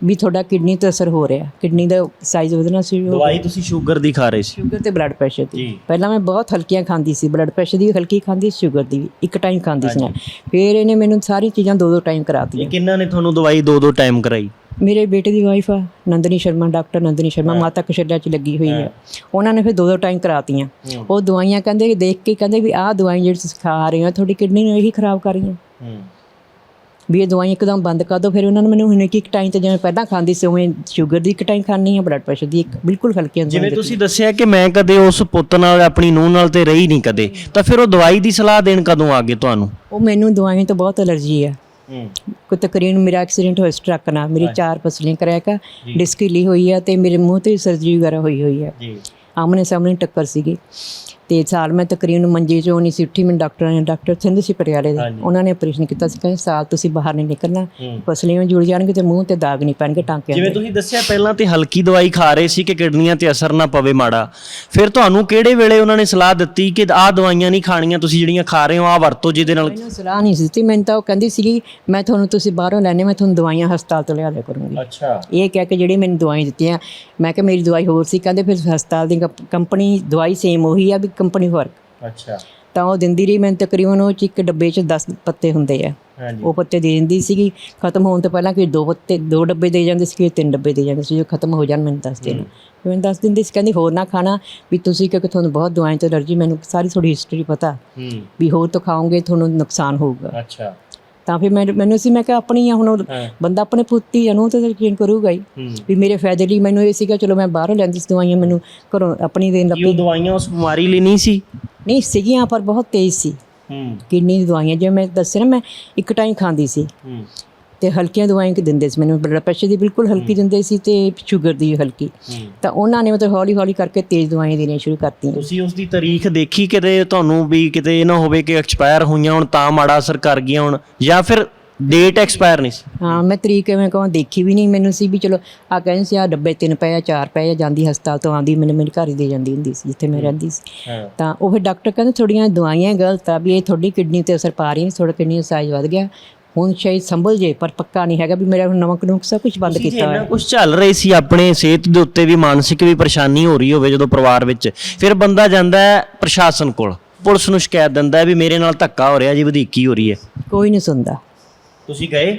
ਵੀ ਤੁਹਾਡਾ ਕਿਡਨੀ ਤੇ ਅਸਰ ਹੋ ਰਿਹਾ। ਕਿਡਨੀ ਦਾ ਸਾਈਜ਼ ਵਧਣਾ ਸੀ ਦਵਾਈ ਤੁਸੀਂ ਸ਼ੂਗਰ ਦੀ ਖਾ ਰਹੇ ਸੀ। ਸ਼ੂਗਰ ਤੇ ਬਲੱਡ ਪ੍ਰੈਸ਼ਰ ਦੀ। ਪਹਿਲਾਂ ਮੈਂ ਬਹੁਤ ਹਲਕੀਆਂ ਖਾਂਦੀ ਸੀ। ਬਲੱਡ ਪ੍ਰੈਸ਼ਰ ਦੀ ਹਲਕੀ ਖਾਂਦੀ ਸੀ ਸ਼ੂਗਰ ਦੀ ਵੀ। ਇੱਕ ਟਾਈਮ ਖਾਂਦੀ ਸੀ ਫਿਰ ਇਹਨੇ ਮੈਨੂੰ ਸਾਰੀ ਚੀਜ਼ਾਂ ਦੋ ਦੋ ਟਾਈਮ ਕਰਾਤੀਆਂ ਕਿੰਨਾਂ ਨੇ ਤੁਹਾਨੂੰ ਦਵਾਈ ਦੋ ਦੋ ਟਾਈਮ ਕਰਾਈ। ਮੇਰੇ ਬੇਟੇ ਦੀ ਵਾਈਫ ਆ ਨੰਦਨੀ ਸ਼ਰਮਾ ਡਾਕਟਰ ਨੰਦਨੀ ਸ਼ਰਮਾ ਮਾਤਾ ਕਸ਼ਲਿਆ ਚ ਲੱਗੀ ਹੋਈ ਆ। ਉਹਨਾਂ ਨੇ ਫਿਰ ਦੋ ਦੋ ਟਾਈਮ ਕਰਾਤੀਆਂ ਉਹ ਦਵਾਈਆਂ ਕਹਿੰਦੇ ਦੇਖ ਕੇ ਕਹਿੰਦੇ ਵੀ ਆਹ ਦਵਾਈ ਜਿਹੜੀ ਤੁਸੀਂ ਖਾ ਰਹੇ ਹੋ ਤੁਹਾਡੀ ਕਿਡਨੀ ਨੂੰ ਇਹੀ ਖਰਾਬ ਕਰ ਰਹੀਆਂ। ਹੂੰ। ਵੀ ਇਹ ਦਵਾਈ ਇੱਕਦਮ ਬੰਦ ਕਰ ਦਿਓ ਫਿਰ ਉਹਨਾਂ ਨੇ ਮੈਨੂੰ ਹੁਣ ਇੱਕ ਇੱਕ ਟਾਈਮ ਤੇ ਜਿਵੇਂ ਪਹਿਲਾਂ ਖਾਂਦੀ ਸੀ ਉਵੇਂ ਸ਼ੂਗਰ ਦੀ ਇੱਕ ਟਾਈਮ ਖਾਣੀ ਹੈ ਬਲੱਡ ਪ੍ਰੈਸ਼ਰ ਦੀ ਇੱਕ ਬਿਲਕੁਲ ਹਲਕੀ ਜਿਵੇਂ ਦਵਾਈ ਤੁਸੀਂ ਦੱਸਿਆ ਕਿ ਮੈਂ ਕਦੇ ਉਸ ਪੁੱਤ ਨਾਲ ਆਪਣੀ ਨੂੰਹ ਨਾਲ ਤੇ ਰਹੀ ਨਹੀਂ ਕਦੇ ਤਾਂ ਫਿਰ ਉਹ ਦਵਾਈ ਦੀ ਸਲਾਹ ਦੇਣ ਕਦੋਂ ਆ ਗਏ ਤੁਹਾਨੂੰ? ਉਹ ਮੈਨੂੰ ਦਵਾਈਆਂ ਤੋਂ ਬਹੁਤ ਅਲਰਜੀ ਆ। ਹੂੰ ਕੋਈ ਤਕਰੀਬਨ ਮੇਰਾ ਐਕਸੀਡੈਂਟ ਹੋਇਆ ਸੀ ਟਰੱਕ ਨਾਲ। ਮੇਰੀ ਚਾਰ ਪਸਲੀਆਂ ਕਰੈਕ ਆ ਡਿਸਕ ਹਿੱਲੀ ਹੋਈ ਆ ਤੇ ਮੇਰੇ ਮੂੰਹ ਤੇ ਸਰਜਰੀ ਵਗੈਰਾ ਹੋਈ ਹੋਈ ਆ। ਜੀ। ਆਮਨੇ ਸਾਹਮਣੇ ਟੱਕਰ ਸੀਗੀ। ਤੇ ਸਾਲ ਮੈਂ ਤਕਰੀਬਨ ਮੰਜੇ 'ਚੋਂ ਨਹੀਂ ਸੀ ਉੱਠੀ ਮੈਨੂੰ ਡਾਕਟਰ ਨੇ ਡਾਕਟਰ ਸਿੰਧ ਸੀ ਪਟਿਆਲੇ ਦੇ। ਉਹਨਾਂ ਨੇ ਆਪਰੇਸ਼ਨ ਕੀਤਾ ਸੀ ਕਹਿੰਦੇ ਸਾਲ ਤੁਸੀਂ ਬਾਹਰ ਨਹੀਂ ਨਿਕਲਣਾ ਹੂੰ। ਪਸਲੀਆਂ ਜੁੜ ਜਾਣਗੇ ਤੇ ਮੂੰਹ ਤੇ ਦਾਗ ਨਹੀਂ ਪੈਣਗੇ ਟਾਂਕਿਆਂ ਜਿਵੇਂ ਦੇ ਤੁਸੀਂ ਦੱਸਿਆ ਪਹਿਲਾਂ ਤੇ ਹਲਕੀ ਦਵਾਈ ਖਾ ਰਹੇ ਸੀ ਕਿ ਕਿਡਨੀਆਂ ਤੇ ਅਸਰ ਨਾ ਪਵੇ ਮਾੜਾ। ਫਿਰ ਤੁਹਾਨੂੰ ਕਿਹੜੇ ਵੇਲੇ ਉਹਨਾਂ ਨੇ ਸਲਾਹ ਦਿੱਤੀ ਕਿ ਆਹ ਦਵਾਈਆਂ ਨਹੀਂ ਖਾਣੀਆਂ ਤੁਸੀਂ ਜਿਹੜੀਆਂ ਖਾ ਰਹੇ ਹੋ ਆਹ ਵਰਤੋ ਜਿਹਦੇ ਨਾਲ? ਮੈਨੂੰ ਸਲਾਹ ਨਹੀਂ ਸੀ ਦਿੱਤੀ। ਮੈਨੂੰ ਤਾਂ ਉਹ ਕਹਿੰਦੀ ਸੀਗੀ ਮੈਂ ਤੁਹਾਨੂੰ ਤੁਸੀਂ ਬਾਹਰੋਂ ਲੈਣੇ ਮੈਂ ਤੁਹਾਨੂੰ ਦਵਾਈਆਂ ਹਸਪਤਾਲ ਤੋਂ ਲਿਆ ਦਿਆ ਕਰੂੰਗੀ। ਅੱਛਾ। ਇਹ ਕਹਿ ਕੇ ਜਿਹੜੀ ਮੈਨੂੰ ਦਵਾਈ ਦਿੱਤੀਆਂ ਮੈਂ ਕਿਹਾ ਮੇਰੀ ਦਵਾਈ ਹੋਰ ਸੀ ਕਹਿੰਦੇ ਫਿਰ ਹਸਪਤਾਲ ਦੀ ਕੰਪ- ਕੰਪਨੀ ਦਵਾਈ ਸੇਮ ਉਹੀ ਆ ਵੀ ਕੰਪਨੀ ਫ਼ਰਕ ਅੱਛਾ। ਤਾਂ ਉਹ ਦਿੰਦੀ ਰਹੀ ਮੈਨੂੰ ਤਕਰੀਬਨ ਉਹ 'ਚ ਇੱਕ ਡੱਬੇ 'ਚ 10 ਪੱਤੇ ਹੁੰਦੇ ਆ। ਉਹ ਪੱਤੇ ਦੇ ਦਿੰਦੀ ਸੀਗੀ ਖਤਮ ਹੋਣ ਤੋਂ ਪਹਿਲਾਂ ਕਿ ਦੋ ਪੱਤੇ ਦੋ ਡੱਬੇ ਦੇ ਜਾਂਦੇ ਸੀ ਕਿ ਤਿੰਨ ਡੱਬੇ ਦੇ ਜਾਂਦੇ ਸੀ ਜੋ ਖਤਮ ਹੋ ਜਾਣ ਮੈਨੂੰ ਦੱਸ ਦੇਣਾ। ਮੈਨੂੰ ਦੱਸ ਦਿੰਦੀ ਸੀ ਕਹਿੰਦੀ ਹੋਰ ਨਾ ਖਾਣਾ ਵੀ ਤੁਸੀਂ ਕਿਉਂਕਿ ਤੁਹਾਨੂੰ ਬਹੁਤ ਦਵਾਈਆਂ ਤੋਂ ਅਲਰਜੀ ਮੈਨੂੰ ਸਾਰੀ ਥੋੜੀ ਹਿਸਟਰੀ ਪਤਾ। ਵੀ ਹੋਰ ਤੋਂ ਖਾਓਗੇ ਤੁਹਾਨੂੰ ਨੁਕਸਾਨ ਹੋਊਗਾ। ਅੱਛਾ। ਤਾਂ ਫਿਰ ਮੈਂ ਮੈਨੂੰ ਸੀ ਮੈਂ ਕਿਹਾ ਆਪਣੀ ਆ ਹੁਣ ਬੰਦਾ ਆਪਣੇ ਪੁੱਤੀ ਨੂੰ ਤਾਂ ਯਕੀਨ ਕਰੂਗਾ ਹੀ ਵੀ ਮੇਰੇ ਫਾਇਦੇ ਲਈ ਮੈਨੂੰ ਇਹ ਸੀਗਾ ਚਲੋ ਮੈਂ ਬਾਹਰੋਂ ਲੈਂਦੀ ਸੀ ਦਵਾਈਆਂ ਮੈਨੂੰ ਘਰੋਂ ਆਪਣੀ ਦੇਣ ਲੱਗੀ। ਦਵਾਈਆਂ ਉਸ ਬਿਮਾਰੀ ਲਈ ਨਹੀਂ ਸੀ? ਨਹੀਂ ਸੀਗੀਆਂ ਪਰ ਬਹੁਤ ਤੇਜ਼ ਸੀ। ਦੀ ਦਵਾਈਆਂ ਜਿਵੇਂ ਮੈਂ ਦੱਸਿਆ ਨਾ ਮੈਂ ਇੱਕ ਟਾਈਮ ਖਾਂਦੀ ਸੀ। ਤੇ ਹਲਕੀਆਂ ਦਵਾਈਆਂ ਕਿ ਦਿੰਦੇ ਸੀ? ਮੈਨੂੰ ਬਲੱਡ ਪ੍ਰੈਸ਼ਰ ਦੀ ਬਿਲਕੁਲ ਹਲਕੀ ਦਿੰਦੇ ਸੀ ਤੇ ਸ਼ੂਗਰ ਦੀ ਹਲਕੀ। ਹੂੰ। ਤਾਂ ਉਹਨਾਂ ਨੇ ਮਤਲਬ ਹੌਲੀ ਹੌਲੀ ਕਰਕੇ ਤੇਜ਼ ਦਵਾਈਆਂ ਦੇਣੀਆਂ ਸ਼ੁਰੂ ਕਰਤੀਆਂ। ਤੁਸੀਂ ਉਸ ਦੀ ਤਾਰੀਖ ਦੇਖੀ ਕਿਤੇ ਤੁਹਾਨੂੰ ਵੀ ਕਿਤੇ ਇਹ ਨਾ ਹੋਵੇ ਕਿ ਐਕਸਪਾਇਰ ਹੋਈਆਂ ਹੁਣ ਤਾਂ ਮਾੜਾ ਅਸਰ ਕਰ ਗਈਆਂ ਹੁਣ ਜਾਂ ਫਿਰ ਡੇਟ ਐਕਸਪਾਇਰ ਨਹੀਂ ਸੀ? ਹਾਂ ਮੈਂ ਤਰੀਕ ਐਵੇਂ ਕਹਾਂ ਦੇਖੀ ਵੀ ਨਹੀਂ ਮੈਨੂੰ ਸੀ ਵੀ ਚਲੋ ਆ ਕਹਿੰਦੇ ਸੀ ਆ ਡੱਬੇ ਤਿੰਨ ਪਏ ਆ ਚਾਰ ਪਏ ਆ ਜਾਂਦੀ ਹਸਪਤਾਲ ਤੋਂ ਆਂਦੀ ਮੈਨੂੰ ਮੇਰੇ ਘਰ ਹੀ ਦੇ ਜਾਂਦੀ ਹੁੰਦੀ ਸੀ ਜਿੱਥੇ ਮੈਂ ਰਹਿੰਦੀ ਸੀ। ਹਾਂ। ਤਾਂ ਉਹ ਫਿਰ ਡਾਕਟਰ ਕਹਿੰਦੇ ਥੋੜੀਆਂ ਦਵਾਈਆਂ ਗਲਤ ਆ ਵੀ ਇਹ ਤੁਹਾਡੀ ਕਿਡਨੀ ਤੇ ਅਸਰ ਪਾ ਰਹੀਆਂ ਥੋੜਾ ਕਿਡਨੀ ਦਾ ਸਾਈਜ਼ ਵੱਧ ਗਿਆ ਹੁਣ ਸ਼ਾਇਦ ਸੰਭਲ ਜੇ ਪਰ ਪੱਕਾ ਨਹੀਂ ਹੈਗਾ ਵੀ ਮੇਰਾ ਹੁਣ ਨਮਕ ਨੁਕ ਸਭ ਕੁਝ ਬੰਦ ਕੀਤਾ ਹੋਇਆ। ਕੁਝ ਚੱਲ ਰਹੀ ਸੀ ਆਪਣੇ ਸਿਹਤ ਦੇ ਉੱਤੇ ਵੀ ਮਾਨਸਿਕ ਵੀ ਪਰੇਸ਼ਾਨੀ ਹੋ ਰਹੀ ਹੋਵੇ ਜਦੋਂ ਪਰਿਵਾਰ ਵਿੱਚ ਫਿਰ ਬੰਦਾ ਜਾਂਦਾ ਹੈ ਪ੍ਰਸ਼ਾਸਨ ਕੋਲ। ਪੁਲਿਸ ਨੂੰ ਸ਼ਿਕਾਇਤ ਦਿੰਦਾ ਹੈ ਵੀ ਮੇਰੇ ਨਾਲ ਧੱਕਾ ਹੋ ਰਿਹਾ ਜੀ ਵਧੀਕੀ ਹੋ ਰਹੀ ਹੈ। ਕੋਈ ਨਹੀਂ ਸੁਣਦਾ। ਤੁਸੀਂ ਗਏ?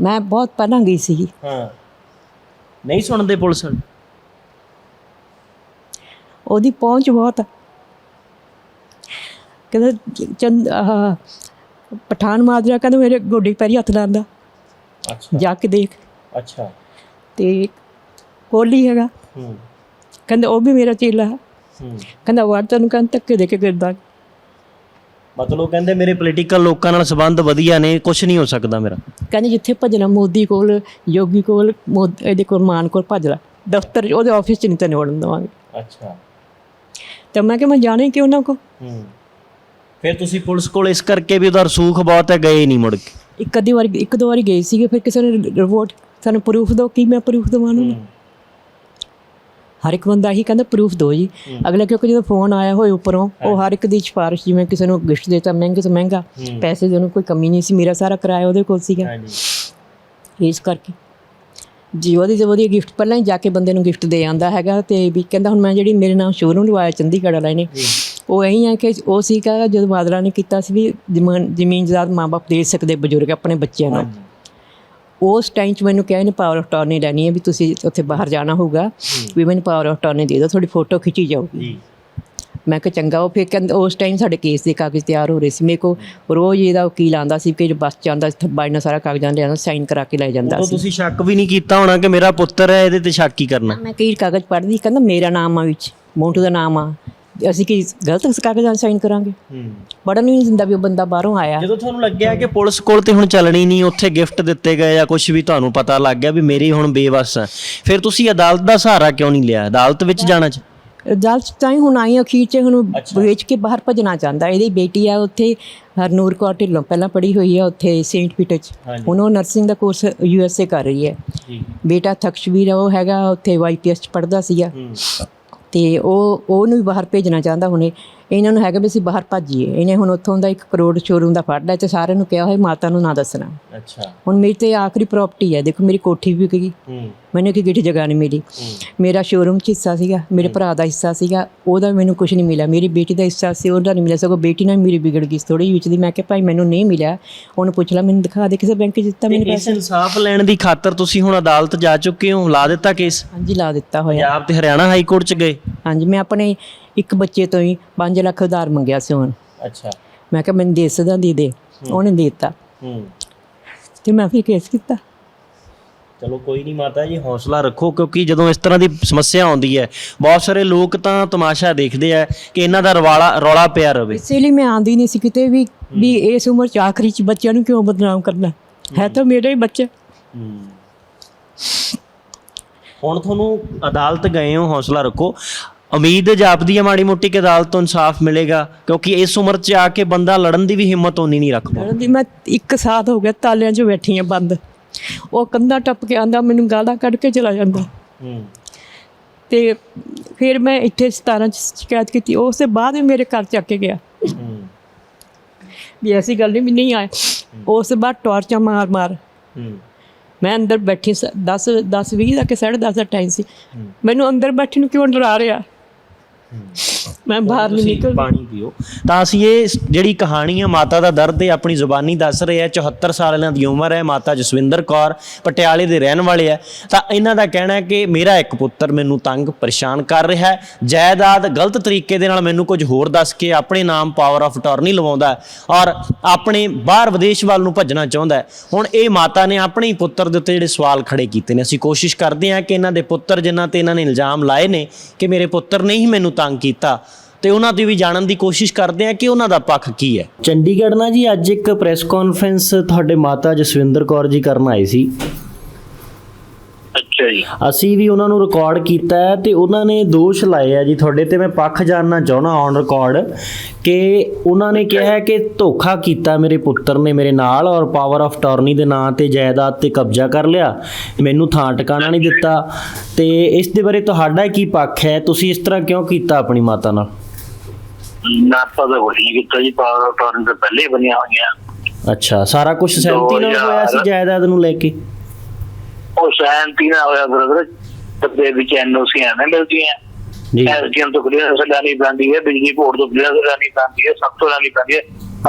ਮੈਂ ਬਹੁਤ ਪਹਿਲਾਂ ਗਈ ਸੀ ਹਾਂ। ਨਹੀਂ ਸੁਣਦੇ ਪੁਲਿਸ ਉਹਦੀ ਪਹੁੰਚ ਬਹੁਤ ਕਹਿੰਦਾ ਚੰਦ ਪਠਾਨ ਮਾਜਰਾ ਕਹਿੰਦਾ ਮੇਰੇ ਗੋਡੇ ਪੈਰੀ ਹੱਥ ਲਾਉਂਦਾ ਅੱਛਾ। ਜਾ ਕੇ ਦੇਖ। ਅੱਛਾ। ਤੇ ਕੋਲੀ ਹੈਗਾ। ਹੂੰ। ਕਹਿੰਦਾ ਉਹ ਵੀ ਮੇਰਾ ਚੇਲਾ ਹੈ। ਹੂੰ। ਕਹਿੰਦਾ ਵਾਰ ਤੈਨੂੰ ਕਹਿੰਦਾ ਧੱਕੇ ਦੇ ਕੇ ਗਿਰਦਾ। ਮਤਲਬ ਕਹਿੰਦੇ ਮੇਰੇ ਪੋਲੀਟੀਕਲ ਲੋਕਾਂ ਨਾਲ ਸੰਬੰਧ ਵਧੀਆ ਨੇ ਕੁਝ ਨਹੀਂ ਹੋ ਸਕਦਾ ਮੇਰਾ। ਕਹਿੰਦੇ ਜਿੱਥੇ ਭਜਣਾ ਮੋਦੀ ਕੋਲ ਯੋਗੀ ਕੋਲ ਇਹਦੇ ਕੋਲ ਮਾਨ ਕੋਲ ਭੱਜ ਲੈ ਦਫ਼ਤਰ ਉਹਦੇ ਆਫਿਸ 'ਚ ਨਹੀਂ ਤੈਨੂੰ ਵੜਨ ਦੇਵਾਂਗੇ। ਅੱਛਾ। ਤਾਂ ਮੈਂ ਕਿਹਾ ਮੈਂ ਜਾਣਾ ਹੀ ਕਿਉਂ ਨਾ ਕੋ? ਹੂੰ। ਫਿਰ ਤੁਸੀਂ ਪੁਲਿਸ ਕੋਲ ਇਸ ਕਰਕੇ ਵੀ ਉਹਦਾ ਰਸੂਖ ਬਹੁਤ ਹੈ ਗਏ ਨਹੀਂ ਮੁੜ ਕੇ? ਇੱਕ ਅੱਧੀ ਵਾਰੀ ਇੱਕ ਦੋ ਵਾਰੀ ਗਈ ਸੀਗੇ ਫਿਰ ਕਿਸੇ ਨੇ ਰਿਪੋਰਟ ਸਾਨੂੰ ਪ੍ਰੂਫ ਦਿਓ ਕੀ ਮੈਂ ਪ੍ਰੂਫ ਦਵਾਂ ਨੂੰ? ਹਰ ਇੱਕ ਬੰਦਾ ਹੀ ਕਹਿੰਦਾ ਪ੍ਰੂਫ ਦਿਓ ਜੀ। ਅਗਲਾ ਕਿਉਂਕਿ ਜਦੋਂ ਫੋਨ ਆਇਆ ਹੋਏ ਉੱਪਰੋਂ ਉਹ ਹਰ ਇੱਕ ਦੀ ਸਿਫਾਰਿਸ਼ ਜਿਵੇਂ ਕਿਸੇ ਨੂੰ ਗਿਫਟ ਦੇਤਾ ਮਹਿੰਗੇ ਤੋਂ ਮਹਿੰਗਾ ਪੈਸੇ ਦੀ ਉਹਨੂੰ ਕੋਈ ਕਮੀ ਨਹੀਂ ਸੀ ਮੇਰਾ ਸਾਰਾ ਕਿਰਾਇਆ ਉਹਦੇ ਕੋਲ ਸੀਗਾ। ਇਸ ਕਰਕੇ। ਜੀ ਉਹਦੀ ਤੇ ਵਧੀਆ ਗਿਫਟ ਪਹਿਲਾਂ ਹੀ ਜਾ ਕੇ ਬੰਦੇ ਨੂੰ ਗਿਫਟ ਦੇ ਆਂਦਾ ਹੈਗਾ ਤੇ ਵੀ ਕਹਿੰਦਾ ਹੁਣ ਮੈਂ ਜਿਹੜੀ ਮੇਰੇ ਨਾਮ ਸ਼ੋਰੂਮ ਲਵਾਇਆ ਚੰਡੀਗੜ੍ਹ ਵਾਲੇ ਨੇ ਉਹ ਇਹੀ ਆ ਕਿ ਉਹ ਸੀ ਕਿ ਜਦੋਂ ਬਾਦਲਾਂ ਨੇ ਕੀਤਾ ਸੀ ਵੀ ਜ਼ਮੀਨ ਜ਼ਮੀਨ ਜਾਇਦਾਦ ਮਾਂ-ਬਾਪ ਦੇ ਸਕਦੇ ਬਜ਼ੁਰਗ ਆਪਣੇ ਬੱਚਿਆਂ ਨੂੰ ਉਸ ਟਾਈਮ 'ਚ ਮੈਨੂੰ ਕਿਹਾ ਇਹਨੇ ਪਾਵਰ ਆਫ ਟਰਨੀ ਲੈਣੀ ਹੈ ਵੀ ਤੁਸੀਂ ਉੱਥੇ ਬਾਹਰ ਜਾਣਾ ਹੋਊਗਾ ਵੀ ਮੈਨੂੰ ਪਾਵਰ ਆਫ ਟਰਨੀ ਦੇ ਦਿਓ ਤੁਹਾਡੀ ਫੋਟੋ ਖਿੱਚੀ ਜਾਊਗੀ। ਮੈਂ ਕਿਹਾ ਚੰਗਾ ਉਹ ਫਿਰ ਕਹਿੰਦੇ ਉਸ ਟਾਈਮ ਸਾਡੇ ਕੇਸ ਦੇ ਕਾਗਜ਼ ਤਿਆਰ ਹੋ ਰਹੇ ਸੀ। ਮੇਰੇ ਕੋ ਰੋਜ਼ ਇਹਦਾ ਵਕੀਲ ਆਂਦਾ ਸੀ ਕਿ ਜੇ ਬੱਸ ਸੀ ਬਾਈ ਨਾਲ ਸਾਰਾ ਕਾਗਜ਼ਾਂ ਲਿਆਂਦਾ ਸਾਈਨ ਕਰਾ ਕੇ ਲੈ ਜਾਂਦਾ ਸੀ। ਤੁਸੀਂ ਸ਼ੱਕ ਵੀ ਨਹੀਂ ਕੀਤਾ ਹੋਣਾ ਕਿ ਮੇਰਾ ਪੁੱਤਰ ਹੈ ਇਹਦੇ ਤੇ ਸ਼ੱਕ ਕੀ ਕਰਨਾ? ਮੈਂ ਕਈ ਕਾਗਜ਼ ਪੜ੍ਹਦੀ ਕਹਿੰਦਾ ਮੇਰਾ ਨਾਮ ਆ ਵਿੱਚ ਮੋਂਟੂ ਦਾ ਨਾਮ ਆ। ਅਸੀਂ ਕੀ ਗਲਤ ਕਾਗਜ਼ਾਂ ਸਾਈਨ ਕਰਾਂਗੇ? ਹੂੰ। ਪੜਨ ਨਹੀਂ ਦਿੰਦਾ ਵੀ ਉਹ ਬੰਦਾ ਬਾਹਰੋਂ ਆਇਆ। ਜਦੋਂ ਤੁਹਾਨੂੰ ਲੱਗਿਆ ਕਿ ਪੁਲਿਸ ਕੋਲ ਤੇ ਹੁਣ ਚੱਲਣੀ ਨਹੀਂ ਉੱਥੇ ਗਿਫਟ ਦਿੱਤੇ ਗਏ ਜਾਂ ਕੁਝ ਵੀ ਤੁਹਾਨੂੰ ਪਤਾ ਲੱਗ ਗਿਆ ਵੀ ਮੇਰੀ ਹੁਣ ਬੇਵਸ ਹੈ। ਫਿਰ ਤੁਸੀਂ ਅਦਾਲਤ ਦਾ ਸਹਾਰਾ ਕਿਉਂ ਨਹੀਂ ਲਿਆ? ਅਦਾਲਤ ਵਿੱਚ ਜਾਣਾ ਚ? ਜਲ ਤਾਂ ਹੀ ਹੁਣ ਆਈ ਅਖੀਰ ਚ ਹੁਣ ਵੇਚ ਕੇ ਬਾਹਰ ਭਜਣਾ ਚਾਹੁੰਦਾ। ਇਹਦੀ ਬੇਟੀ ਆ ਉੱਥੇ ਹਰਨੂਰ ਕੌਰ ਢਿੱਲੋਂ ਪਹਿਲਾਂ ਪੜ੍ਹੀ ਹੋਈ ਆ ਉੱਥੇ ਸੇਂਟ ਪੀਟਰ ਚ। ਹਾਂਜੀ। ਹੁਣ ਉਹ ਨਰਸਿੰਗ ਦਾ ਕੋਰਸ ਯੂ ਐਸ ਏ ਕਰ ਰਹੀ ਹੈ। ਜੀ। ਬੇਟਾ ਤਕਸ਼ਵੀਰ ਆ, ਉਹ ਹੈਗਾ ਉੱਥੇ ਵਾਈਪੀਐਸ ਚ ਪੜ੍ਹਦਾ ਸੀਗਾ। ਹੂੰ। ਤੇ ਉਹ ਉਹਨੂੰ ਵੀ ਬਾਹਰ ਭੇਜਣਾ ਚਾਹੁੰਦਾ ਹੁਣੇ। ਇਹਨਾਂ ਨੂੰ ਹੈਗਾ ਵੀ ਅਸੀਂ ਬਾਹਰ ਭੱਜੀਏ। ਇਹਨੇ ਹੁਣ ਉੱਥੋਂ ਦਾ 1 ਕਰੋੜ ਸ਼ੋਰੂਮ ਦਾ ਫੜ ਲਿਆ ਤੇ ਸਾਰਿਆਂ ਨੂੰ ਕਿਹਾ ਹੋਇਆ ਮਾਤਾ ਨੂੰ ਨਾ ਦੱਸਣਾ। ਅੱਛਾ। ਹੁਣ ਮੇਰੀ ਤੇ ਆਖਰੀ ਪ੍ਰਾਪਰਟੀ ਹੈ ਦੇਖੋ ਮੇਰੀ ਕੋਠੀ ਵੀ ਗਈ। ਮੈਨੂੰ ਕਿ ਕਿਹੜੀ ਜਗ੍ਹਾ ਨਹੀਂ ਮਿਲੀ। ਮੇਰਾ ਸ਼ੋਰੂਮ 'ਚ ਹਿੱਸਾ ਸੀਗਾ ਮੇਰੇ ਭਰਾ ਦਾ ਹਿੱਸਾ ਸੀਗਾ ਉਹਦਾ ਮੈਨੂੰ ਕੁਝ ਨਹੀਂ ਮਿਲਿਆ। ਮੇਰੀ ਬੇਟੀ ਦਾ ਹਿੱਸਾ ਸੀ ਉਹਦਾ ਨਹੀਂ ਮਿਲਿਆ। ਸਗੋਂ ਬੇਟੀ ਨਾਲ ਮੇਰੀ ਵਿਗੜ ਗਈ ਥੋੜੀ ਵਿੱਚ ਦੀ। ਮੈਂ ਕਿਹਾ ਭਾਈ ਮੈਨੂੰ ਨਹੀਂ ਮਿਲਿਆ। ਉਹਨੂੰ ਪੁੱਛ ਲੈ ਮੈਨੂੰ ਦਿਖਾ ਦੇ ਕਿਸੇ ਬੈਂਕ 'ਚ ਦਿੱਤਾ ਮੈਨੂੰ ਇਸ ਇਨਸਾਫ ਲੈਣ ਦੀ ਖਾਤਰ ਤੁਸੀਂ ਹੁਣ ਅਦਾਲਤ ਜਾ ਚੁੱਕੇ ਹੋ। ਲਾ ਦਿੱਤਾ ਕੇਸ ਹਾਂਜੀ ਲਾ ਦਿੱਤਾ ਹੋਇਆ। ਪੰਜਾਬ ਤੇ ਹਰਿਆਣਾ ਹਾਈ ਕੋਰਟ ਚ ਗਏ? ਹਾਂਜੀ ਮੈਂ ਆਪਣੇ ਇੱਕ ਬੱਚੇ ਤੋਂ ਹੀ 5 ਲੱਖ ਉਧਾਰ ਮੰਗਿਆ ਸੀ ਹੁਣ ਅੱਛਾ। ਮੈਂ ਕਿਹਾ ਮੈਨੂੰ ਦੇ ਸਕਦਾ ਦੇ ਦੇ ਉਹਨੇ ਦੇ ਦਿੱਤਾ। ਹੂੰ। ਤੇ ਮੈਂ ਫਿਰ ਕੇਸ ਕੀਤਾ। ਚਲੋ ਕੋਈ ਨਹੀਂ ਮਾਤਾ ਜੀ ਹੌਸਲਾ ਰੱਖੋ ਕਿਉਂਕਿ ਜਦੋਂ ਇਸ ਤਰ੍ਹਾਂ ਦੀ ਸਮੱਸਿਆ ਆਉਂਦੀ ਹੈ ਬਹੁਤ ਸਾਰੇ ਲੋਕ ਤਾਂ ਤਮਾਸ਼ਾ ਦੇਖਦੇ ਆ ਕਿ ਇਹਨਾਂ ਦਾ ਰਵਾਲਾ ਰੌਲਾ ਪਿਆ ਰਵੇ। ਇਸੇ ਲਈ ਮੈਂ ਆਂਦੀ ਨਹੀਂ ਸੀ ਕਿਤੇ ਵੀ ਵੀ ਇਸ ਉਮਰ ਚ ਆਖਰੀ ਚ ਬੱਚਿਆਂ ਨੂੰ ਕਿਉਂ ਬਦਨਾਮ ਕਰਨਾ? ਹੈ ਤਾਂ ਮੇਰੇ ਹੀ ਬੱਚੇ। ਹੁਣ ਤੁਹਾਨੂੰ ਅਦਾਲਤ ਗਏ ਹੋ ਹੌਸਲਾ ਰੱਖੋ। ਉਮੀਦ ਜਾਪਦੀ ਹੈ ਮਾੜੀ ਮੋਟੀ ਕਿ ਅਦਾਲਤ ਤੋਂ ਇਨਸਾਫ ਮਿਲੇਗਾ ਕਿਉਂਕਿ ਇਸ ਉਮਰ 'ਚ ਆ ਕੇ ਬੰਦਾ ਲੜਨ ਦੀ ਵੀ ਹਿੰਮਤ ਹੋਣੀ ਨਹੀਂ ਰੱਖ ਪਾਉਂਦਾ ਲੜਨ ਦੀ ਮੈਂ ਇੱਕ ਸਾਥ ਹੋ ਗਿਆ ਤਾਲਿਆਂ 'ਚ ਬੈਠੀ ਆ ਬੰਦ। ਉਹ ਕੰਧਾ ਟੱਪ ਕੇ ਆਂਦਾ ਮੈਨੂੰ ਗਾਲਾਂ ਕੱਢ ਕੇ ਚਲਾ ਜਾਂਦਾ। ਹੂੰ। ਤੇ ਫਿਰ ਮੈਂ ਇੱਥੇ 17 ਚ ਸ਼ਿਕਾਇਤ ਕੀਤੀ ਉਸ ਤੋਂ ਬਾਅਦ ਵੀ ਮੇਰੇ ਘਰ ਚੱਕ ਕੇ ਗਿਆ। ਹੂੰ। ਵੀ ਐਸੀ ਗੱਲ ਨਹੀਂ ਵੀ ਨਹੀਂ ਆਏ ਉਸ ਤੋਂ ਬਾਅਦ ਟਾਰਚਾਂ ਮਾਰ ਮਾਰ। ਹੂੰ। ਮੈਂ ਅੰਦਰ ਬੈਠੀ 10 10 20 ਦਾ ਕਿ 10:30 ਦਾ ਟਾਈਮ ਸੀ। ਮੈਨੂੰ ਅੰਦਰ ਬੈਠੀ ਨੂੰ ਕਿਉਂ ਡਰਾ ਰਿਹਾ? ਮੈਂ ਬਾਹਰ ਨਹੀਂ ਨਿਕਲ ਪਾਣੀ ਪੀਓ। ਤਾਂ ਅਸੀਂ ਇਹ ਜਿਹੜੀ ਕਹਾਣੀ ਹੈ ਮਾਤਾ ਦਾ ਦਰਦ ਇਹ ਆਪਣੀ ਜ਼ੁਬਾਨੀ ਦੱਸ ਰਹੇ ਆ 74 ਸਾਲਾਂ ਦੀ ਉਮਰ ਹੈ ਮਾਤਾ ਜਸਵਿੰਦਰ ਕੌਰ ਪਟਿਆਲੇ ਦੇ ਰਹਿਣ ਵਾਲੇ ਆ ਤਾਂ ਇਹਨਾਂ ਦਾ ਕਹਿਣਾ ਹੈ ਕਿ ਮੇਰਾ ਇੱਕ ਪੁੱਤਰ ਮੈਨੂੰ ਤੰਗ ਪਰੇਸ਼ਾਨ ਕਰ ਰਿਹਾ ਹੈ। ਜਾਇਦਾਦ ਗਲਤ ਤਰੀਕੇ ਦੇ ਨਾਲ ਮੈਨੂੰ ਕੁਝ ਹੋਰ ਦੱਸ ਕੇ ਆਪਣੇ ਨਾਮ ਪਾਵਰ ਆਫ ਅਟਾਰਨੀ ਲਵਾਉਂਦਾ ਔਰ ਆਪਣੇ ਬਾਹਰ ਵਿਦੇਸ਼ ਵੱਲ ਨੂੰ ਭੱਜਣਾ ਚਾਹੁੰਦਾ ਹੁਣ ਇਹ ਮਾਤਾ ਨੇ ਆਪਣੇ ਹੀ ਪੁੱਤਰ ਦੇ ਉੱਤੇ ਜਿਹੜੇ ਸਵਾਲ ਖੜੇ ਕੀਤੇ ਨੇ। ਅਸੀਂ ਕੋਸ਼ਿਸ਼ ਕਰਦੇ ਹਾਂ ਕਿ ਇਹਨਾਂ ਦੇ ਪੁੱਤਰ ਜਿਨ੍ਹਾਂ ਤੇ ਇਹਨਾਂ ਨੇ ਇਲਜ਼ਾਮ ਲਾਏ ਨੇ ਕਿ ਮੇਰੇ ਪੁੱਤਰ ਨੇ ਹੀ ਮੈਨੂੰ ਤੰਗ ਕੀਤਾ ਤੇ ਉਹਨਾਂ ਦੀ ਵੀ ਜਾਣਨ ਦੀ ਕੋਸ਼ਿਸ਼ ਕਰਦੇ ਆ ਕਿ ਉਹਨਾਂ ਦਾ ਪੱਖ ਕੀ ਹੈ। ਚੰਡੀਗੜ੍ਹ ਨਾ ਜੀ, ਅੱਜ ਇੱਕ ਪ੍ਰੈਸ ਕਾਨਫਰੰਸ ਤੁਹਾਡੇ ਮਾਤਾ ਜਸਵਿੰਦਰ ਕੌਰ ਜੀ ਕਰਨ ਆਏ ਸੀ। ਅੱਛਾ ਜੀ। ਅਸੀਂ ਵੀ ਉਹਨਾਂ ਨੂੰ ਰਿਕਾਰਡ ਕੀਤਾ ਹੈ ਤੇ ਉਹਨਾਂ ਨੇ ਦੋਸ਼ ਲਾਏ ਆ ਜੀ ਤੁਹਾਡੇ ਤੇ। ਮੈਂ ਪੱਖ ਜਾਣਨਾ ਚਾਹਣਾ ਔਨ ਰਿਕਾਰਡ ਕਿ ਉਹਨਾਂ ਨੇ ਕਿਹਾ ਹੈ ਕਿ ਧੋਖਾ ਕੀਤਾ ਮੇਰੇ ਪੁੱਤਰ ਨੇ ਮੇਰੇ ਨਾਲ ਔਰ ਪਾਵਰ ਆਫ ਟਾਰਨੀ ਦੇ ਨਾਂ ਤੇ ਜਾਇਦਾਦ ਤੇ ਕਬਜ਼ਾ ਕਰ ਲਿਆ। ਮੈਨੂੰ ਥਾਂ ਟਿਕਾਣਾ ਨਹੀਂ ਦਿੱਤਾ ਤੇ ਇਸ ਦੇ ਬਾਰੇ ਤੁਹਾਡਾ ਕੀ ਪੱਖ ਹੈ? ਤੁਸੀਂ ਇਸ ਤਰ੍ਹਾਂ ਕਿਉਂ ਕੀਤਾ ਆਪਣੀ ਮਾਤਾ ਨਾਲ? ਨਾ ਪਤਾ ਨਹੀਂ ਕੀਤਾ ਜੀ ਪਾਵਰ ਟੌਰਨ ਤੋਂ ਪਹਿਲੇ ਬਣੀਆਂ ਹੋਈਆਂ ਅੱਛਾ ਸਾਰਾ ਕੁਝ ਸਹਿਮਤੀ ਨਾਲ ਹੋਇਆ ਸੀ ਜਾਇਦਾਦ ਨੂੰ ਲੈ ਕੇ? ਉਹ ਸਹਿਮਤੀ ਨਾ ਹੋਇਆ ਬਰਦਰ ਤੇ ਵਿੱਚ ਐਨਓਸੀਆਂ ਨੇ ਮਿਲਦੀਆਂ ਜੀ ਐਸਡੀਐਮ ਤੋਂ ਕਲੀਅਰ ਲੈਣੀ ਪੈਂਦੀ ਹੈ ਬਿਜਲੀ ਬੋਰਡ ਤੋਂ ਕਲੀਅਰ ਲੈਣੀ ਪੈਂਦੀ ਹੈ ਸਭ ਤੋਂ ਲੈਣੀ ਪੈਂਦੀ ਹੈ